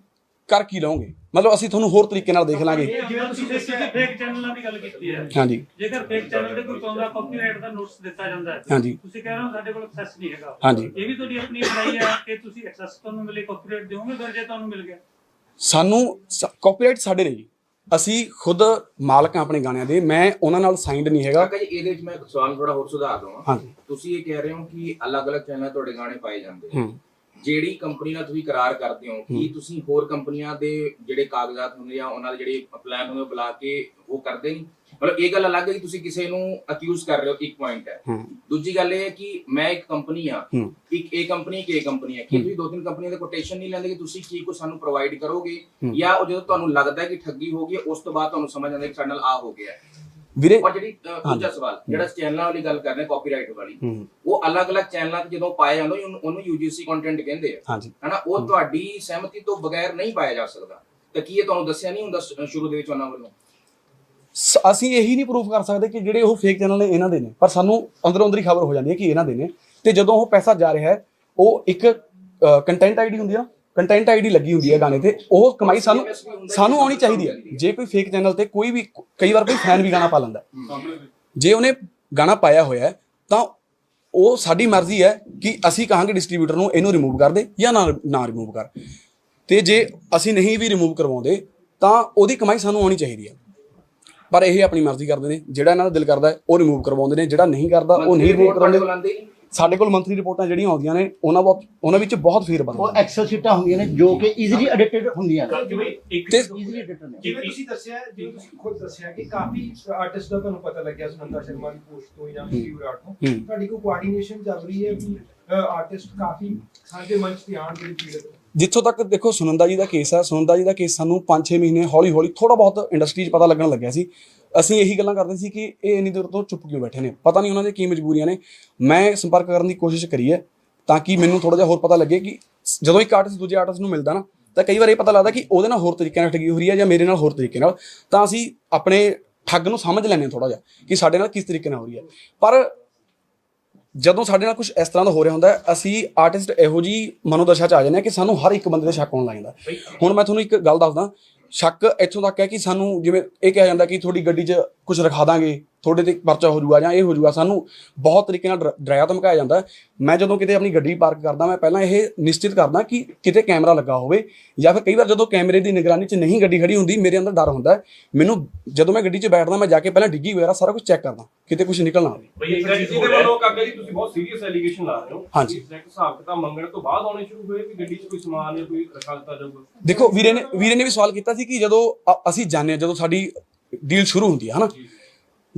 ਕਰ ਕੀ ਲਓਗੇ ਮਤਲਬ ਅਸੀਂ ਤੁਹਾਨੂੰ ਹੋਰ ਤਰੀਕੇ ਨਾਲ ਦੇਖ ਲਾਂਗੇ। ਜਿਵੇਂ ਤੁਸੀਂ ਫੇਕ ਚੈਨਲਾਂ ਦੀ ਗੱਲ ਕੀਤੀ ਹੈ। ਹਾਂਜੀ। ਜੇਕਰ ਫੇਕ ਚੈਨਲ ਤੇ ਕੋਈ ਪਾਉਂਦਾ ਕਾਪੀਰਾਈਟ ਦਾ ਨੋਟਿਸ ਦਿੱਤਾ ਜਾਂਦਾ ਹੈ। ਹਾਂਜੀ। ਤੁਸੀਂ ਕਹਿ ਰਹੇ ਹੋ ਸਾਡੇ ਕੋਲ ਐਕਸੈਸ ਨਹੀਂ ਹੈਗਾ। ਹਾਂਜੀ। ਇਹ ਵੀ ਤੁਹਾਡੀ ਆਪਣੀ ਬਣਾਈ ਹੈ ਕਿ ਤੁਸੀਂ ਐਕਸੈਸ ਤੁਹਾਨੂੰ ਮਿਲੇ ਕਾਪੀਰਾਈਟ ਦਿਓਗੇ ਫਿਰ ਜੇ ਤੁਹਾਨੂੰ ਮਿਲ ਗਿਆ। ਸਾਨੂੰ ਕਾਪੀਰਾਈਟ ਸਾਡੇ ਨੇ ਜੀ ਅਸੀਂ ਖੁਦ ਮਾਲਕ ਹਾਂ ਆਪਣੇ ਗਾਣਿਆਂ ਦੇ। ਮੈਂ ਉਹਨਾਂ ਨਾਲ ਸਾਈਨਡ ਨਹੀਂ ਹੈਗਾ। ਕਾਕਾ ਜੀ ਇਹਦੇ ਵਿੱਚ ਮੈਂ ਇੱਕ ਸਵਾਲ ਥੋੜਾ ਹੋਰ ਸੁਧਾਰ ਦਵਾਂ। ਹਾਂਜੀ। ਤੁਸੀਂ ਇਹ ਕਹਿ ਰਹੇ ਹੋ ਕਿ ਅਲੱਗ-ਅਲੱਗ ਚੈਨਲ ਤੁਹਾਡੇ ਗਾਣੇ ਪਾਏ ਜਾਂਦੇ ਨੇ ਹੂੰ। ਜਿਹੜੀ ਕੰਪਨੀ ਨਾਲ ਤੁਸੀਂ ਕਰਾਰ ਕਰਦੇ ਹੋ ਕੀ ਤੁਸੀਂ ਹੋਰ ਕੰਪਨੀਆਂ ਦੇ ਜਿਹੜੇ ਕਾਗਜ਼ਾਤ ਹੁੰਦੇ ਆ ਉਹਨਾਂ ਦੇ ਜਿਹੜੇ ਪਲਾਨ ਹੁੰਦੇ ਬੁਲਾ ਕੇ ਉਹ ਕਰਦੇ ਨਹੀਂ ਮਤਲਬ ਇਹ ਗੱਲ ਅਲੱਗ ਹੈ ਕਿ ਤੁਸੀਂ ਕਿਸੇ ਨੂੰ ਅਕਿਊਜ਼ ਕਰ ਰਹੇ ਹੋ ਇੱਕ ਪੁਆਇੰਟ ਹੈ ਦੂਜੀ ਗੱਲ ਇਹ ਹੈ ਕਿ ਮੈਂ ਇੱਕ ਕੰਪਨੀ ਆ ਇੱਕ ਇਹ ਕੰਪਨੀ ਇਹ ਕੰਪਨੀ ਹੈ ਕਿ। ਤੁਸੀਂ ਦੋ ਤਿੰਨ ਕੰਪਨੀਆਂ ਦੇ ਕੋਟੇਸ਼ਨ ਨਹੀਂ ਲੈਂਦੇ ਕਿ ਤੁਸੀਂ ਕੀ ਕੁਝ ਸਾਨੂੰ ਪ੍ਰੋਵਾਈਡ ਕਰੋਗੇ। ਜਾਂ ਉਹ ਜਦੋਂ ਤੁਹਾਨੂੰ ਲੱਗਦਾ ਹੈ ਕਿ ਠੱਗੀ ਹੋ ਗਈ ਉਸ ਤੋਂ ਬਾਅਦ ਤੁਹਾਨੂੰ ਸਮਝ ਆਉਂਦਾ ਕਿ ਸਾਡੇ ਨਾਲ ਆ ਹੋ ਗਿਆ ਹੈ। ਵੀਰੇ ਔਰ ਜਿਹੜੀ ਅ, ਦੂਜਾ ਸਵਾਲ ਜਿਹੜਾ ਚੈਨਲਾਂ ਵਾਲੀ ਗੱਲ ਕਰ ਰਹੇ ਕਾਪੀਰਾਈਟ ਵਾਲੀ ਹੂੰ। ਉਹ ਅਲੱਗ-ਅਲੱਗ ਚੈਨਲਾਂ ਤੇ ਜਦੋਂ ਪਾਇਆ ਜਾਂਦਾ ਉਹਨੂੰ- ਉਹਨੂੰ UGC ਕੰਟੈਂਟ ਕਹਿੰਦੇ ਆ। ਹਾਂਜੀ। ਹਨਾ ਉਹ ਤੁਹਾਡੀ ਸਹਿਮਤੀ ਤੋਂ ਬਗੈਰ ਨਹੀਂ ਪਾਇਆ ਜਾ ਸਕਦਾ। ਤਾਂ ਕੀ ਇਹ ਤੁਹਾਨੂੰ ਦੱਸਿਆ ਨਹੀਂ ਹੁੰਦਾ ਸ਼- ਸ਼ੁਰੂ ਦੇ ਵਿੱਚ ਉਹਨਾਂ ਵੱਲੋਂ? ਸ- ਅਸੀਂ ਇਹੀ ਨਹੀਂ ਪ੍ਰੂਫ ਕਰ ਸਕਦੇ ਕਿ ਜਿਹੜੇ ਉਹ ਫੇਕ ਚੈਨਲ ਨੇ ਇਹਨਾਂ ਦੇ ਨੇ। ਪਰ ਸਾਨੂੰ ਅੰਦਰੋਂ ਅੰਦਰ ਹੀ ਖਬਰ ਹੋ ਜਾਂਦੀ ਹੈ ਕਿ ਇਹਨਾਂ ਦੇ ਨੇ। ਤੇ ਜਦੋਂ ਉਹ ਪੈਸਾ ਜਾ ਰਿਹਾ ਹੈ ਉਹ ਇੱਕ ਕੰਟੈਂਟ ਆਈਡੀ ਹੁੰਦੀ ਆ ਕੰਟੈਂਟ ਆਈਡੀ ਲੱਗੀ ਹੁੰਦੀ ਹੈ ਗਾਣੇ ਤੇ ਉਹ ਕਮਾਈ ਸਾਨੂੰ ਸਾਨੂੰ ਆਉਣੀ ਚਾਹੀਦੀ ਹੈ। ਜੇ ਕੋਈ ਫੇਕ ਚੈਨਲ ਤੇ ਕੋਈ ਵੀ ਕਈ ਵਾਰ ਕੋਈ ਫੈਨ ਵੀ ਗਾਣਾ ਪਾ ਲੈਂਦਾ। ਜੇ ਉਹਨੇ ਗਾਣਾ ਪਾਇਆ ਹੋਇਆ ਤਾਂ ਉਹ ਸਾਡੀ ਮਰਜ਼ੀ ਹੈ ਕਿ ਅਸੀਂ ਕਹਾਂਗੇ ਡਿਸਟ੍ਰੀਬਿਊਟਰ ਨੂੰ ਇਹਨੂੰ ਰਿਮੂਵ ਕਰ ਦੇ ਜਾਂ ਨਾ ਨਾ ਰਿਮੂਵ ਕਰ। ਤੇ ਜੇ ਅਸੀਂ ਨਹੀਂ ਵੀ ਰਿਮੂਵ ਕਰਵਾਉਂਦੇ ਤਾਂ ਉਹਦੀ ਕਮਾਈ ਸਾਨੂੰ ਆਉਣੀ ਚਾਹੀਦੀ ਹੈ। ਪਰ ਇਹ ਆਪਣੀ ਮਰਜ਼ੀ ਕਰਦੇ ਨੇ। ਜਿਹੜਾ ਇਹਨਾਂ ਦਾ ਦਿਲ ਕਰਦਾ ਉਹ ਰਿਮੂਵ ਕਰਵਾਉਂਦੇ ਨੇ। ਜਿਹੜਾ ਨਹੀਂ ਕਰਦਾ ਉਹ ਨਹੀਂ ਰਿਮੂਵ ਕਰਾਉਂਦੇ। ਸਾਡੇ ਕੋਲ ਮੰਥਲੀ ਰਿਪੋਰਟਾਂ ਜਿਹੜੀਆਂ ਆਉਂਦੀਆਂ ਨੇ ਉਹਨਾਂ ਬਹੁਤ ਉਹਨਾਂ ਵਿੱਚ ਬਹੁਤ ਫੇਰ ਉਹ ਬਦਲ ਐਕਸਲ ਸ਼ੀਟਾਂ ਹੁੰਦੀਆਂ ਨੇ ਜੋ ਕਿ ਈਜ਼ੀਲੀ ਐਡਿਟਡ ਹੁੰਦੀਆਂ ਨੇ। ਕਿ ਬਈ ਇੱਕ ਤੇ- ਈਜ਼ੀਲੀ ਐਡਿਟਡ ਨੇ। ਜਿਵੇਂ ਤੁਸੀਂ ਦੱਸਿਆ ਜਿਵੇਂ ਤੁਸੀਂ ਖੁਦ ਦੱਸਿਆ ਕਿ ਕਾਫੀ ਆਰਟਿਸਟ ਦਾ ਤੁਹਾਨੂੰ ਪਤਾ ਲੱਗਿਆ ਸੁਨੰਦਾ ਸ਼ਰਮਾ ਦੀ ਪੋਸਟ ਤੋਂ ਜਾਂ ਸਟੀਵ ਰਾਟ ਤੋਂ। ਹੂੰ। ਤੁਹਾਡੀ ਕੋਈ ਕੋਆਰਡੀਨੇਸ਼ਨ ਚੱਲ ਰਹੀ ਹੈ ਵੀ ਆਰਟਿਸਟ ਕਾਫੀ ਸਾਡੇ ਮੰਚ ਤੇ ਆਉਣ ਜਿਹੜੀ ਪੀੜਤ ਜਿੱਥੋਂ ਤੱਕ ਦੇਖੋ ਸੁਨੰਦਾ ਜੀ ਦਾ ਕੇਸ ਹੈ ਸੁਨੰਦਾ ਜੀ ਦਾ ਕੇਸ ਸਾਨੂੰ 5-6 ਮਹੀਨੇ ਹੌਲੀ ਹੌਲੀ ਥੋੜਾ ਬਹੁਤ ਇੰਡਸਟਰੀ 'ਚ ਪਤਾ ਲੱਗਣ ਲੱਗਿਆ ਸੀ। ਅਸੀਂ ਇਹੀ ਗੱਲਾਂ ਕਰਦੇ ਸੀ ਕਿ ਇਹ ਇੰਨੀ ਦੇਰ ਤੋਂ ਚੁੱਪ ਕਿਉਂ ਬੈਠੇ ਨੇ? ਪਤਾ ਨਹੀਂ ਉਹਨਾਂ ਦੇ ਕੀ ਮਜਬੂਰੀਆਂ ਨੇ। ਮੈਂ ਸੰਪਰਕ ਕਰਨ ਦੀ ਕੋਸ਼ਿਸ਼ ਕਰੀ ਹੈ ਤਾਂ ਕਿ ਮੈਨੂੰ ਥੋੜਾ ਜਿਹਾ ਹੋਰ ਪਤਾ ਲੱਗੇ ਕਿ ਜਦੋਂ ਇੱਕ ਆਰਟਿਸਟ ਦੂਜੇ ਆਰਟਿਸਟ ਨੂੰ ਮਿਲਦਾ ਨਾ ਤਾਂ ਕਈ ਵਾਰ ਇਹ ਪਤਾ ਲੱਗਦਾ ਕਿ ਉਹਦੇ ਨਾਲ ਹੋਰ ਤਰੀਕੇ ਨਾਲ ਠੱਗੀ ਹੋ ਰਹੀ ਹੈ ਜਾਂ ਮੇਰੇ ਨਾਲ ਹੋਰ ਤਰੀਕੇ ਨਾਲ। ਤਾਂ ਅਸੀਂ ਆਪਣੇ ਠੱਗ ਨੂੰ ਸਮਝ ਲੈਂਦੇ ਹਾਂ ਥੋੜਾ ਜਿਹਾ ਕਿ ਸਾਡੇ ਨਾਲ ਕਿਸ ਤਰੀਕੇ ਨਾਲ ਹੋ ਰਹੀ ਹੈ। ਪਰ ਜਦੋਂ ਸਾਡੇ ਨਾਲ ਕੁਝ ਇਸ ਤਰ੍ਹਾਂ ਦਾ ਹੋ ਰਿਹਾ ਹੁੰਦਾ ਅਸੀਂ ਆਰਟਿਸਟ ਇਹੋ ਜੀ ਮਨੋਦਸ਼ਾ ਚ ਆ ਜਾਂਦੇ ਹਾਂ ਕਿ ਸਾਨੂੰ ਹਰ ਇੱਕ ਬੰਦੇ ਤੇ ਸ਼ੱਕ ਹੋਣ ਲੱਗ ਜਾਂਦਾ। ਹੁਣ ਮੈਂ ਤੁਹਾਨੂੰ ਇੱਕ ਗੱਲ ਦੱਸਦਾ। ਸ਼ੱਕ ਇੱਥੋਂ ਤੱਕ ਹੈ ਕਿ ਸਾਨੂੰ ਜਿਵੇਂ ਇਹ ਕਿਹਾ ਜਾਂਦਾ ਕਿ ਤੁਹਾਡੀ ਗੱਡੀ 'ਚ ਕੁਝ ਰਖਾ ਦਾਂਗੇ। ਤੁਹਾਡੇ ਤੇ ਪਰਚਾ ਹੋ ਜਾਊਗਾ ਜਾਂ ਇਹ ਹੋ ਜਾਊਗਾ ਸਾਨੂੰ ਬਹੁਤ ਤਰੀਕੇ ਨਾਲ ਡਰ- ਡਰਾਇਆ ਧਮਕਾਇਆ ਜਾਂਦਾ। ਮੈਂ ਜਦੋਂ ਕਿਤੇ ਆਪਣੀ ਗੱਡੀ ਪਾਰਕ ਕਰਦਾ ਮੈਂ ਪਹਿਲਾਂ ਇਹ ਨਿਸ਼ਚਿਤ ਕਰਦਾ ਕਿ ਕਿਤੇ ਕੈਮਰਾ ਲੱਗਾ ਹੋਵੇ ਜਾਂ ਫਿਰ ਕਈ ਵਾਰ ਜਦੋਂ ਕੈਮਰੇ ਦੀ ਨਿਗਰਾਨੀ 'ਚ ਨਹੀਂ ਗੱਡੀ ਖੜੀ ਹੁੰਦੀ ਮੇਰੇ ਅੰਦਰ ਡਰ ਹੁੰਦਾ। ਮੈਨੂੰ ਜਦੋਂ ਮੈਂ ਗੱਡੀ 'ਚ ਬੈਠਦਾ ਮੈਂ ਜਾ ਕੇ ਪਹਿਲਾਂ ਡਿੱਗੀ ਵਗੈਰਾ ਸਾਰਾ ਕੁਝ ਚੈੱਕ ਕਰਦਾ ਕਿਤੇ ਕੁਝ ਨਿਕਲ ਨਾ ਆਵੇ ਬਈ ਰਿਹਾ ਵੱਲੋਂ ਕਾਕਾ ਜੀ ਤੁਸੀਂ ਬਹੁਤ ਸੀਰੀਅਸ ਐਲੀਗੇਸ਼ਨ ਲਾ ਰਹੇ ਹੋ ਹਾਂਜੀ। ਐਗਜ਼ੈਕਟ ਹਿਸਾਬ ਕਿਤਾਬ ਮੰਗਣ ਤੋਂ ਬਾਅਦ ਆਉਣੇ ਸ਼ੁਰੂ ਹੋਏ ਕਿ ਗੱਡੀ 'ਚ ਕੋਈ ਸਮਾਨ ਜਾਂ ਕੋਈ ਰਖਾ ਦਿੱਤਾ ਜਾਊਗਾ ਦੇਖੋ ਵੀਰੇ ਨੇ ਵੀਰੇ ਨੇ ਵੀ ਸਵਾਲ ਕੀਤਾ ਸੀ ਕਿ ਜਦੋਂ ਅਸੀਂ ਜਾਣਦੇ ਹਾਂ ਜਦੋਂ ਸਾਡੀ ਡੀਲ ਸ਼ੁਰੂ ਹੁੰਦੀ ਹੈ ਹਨਾ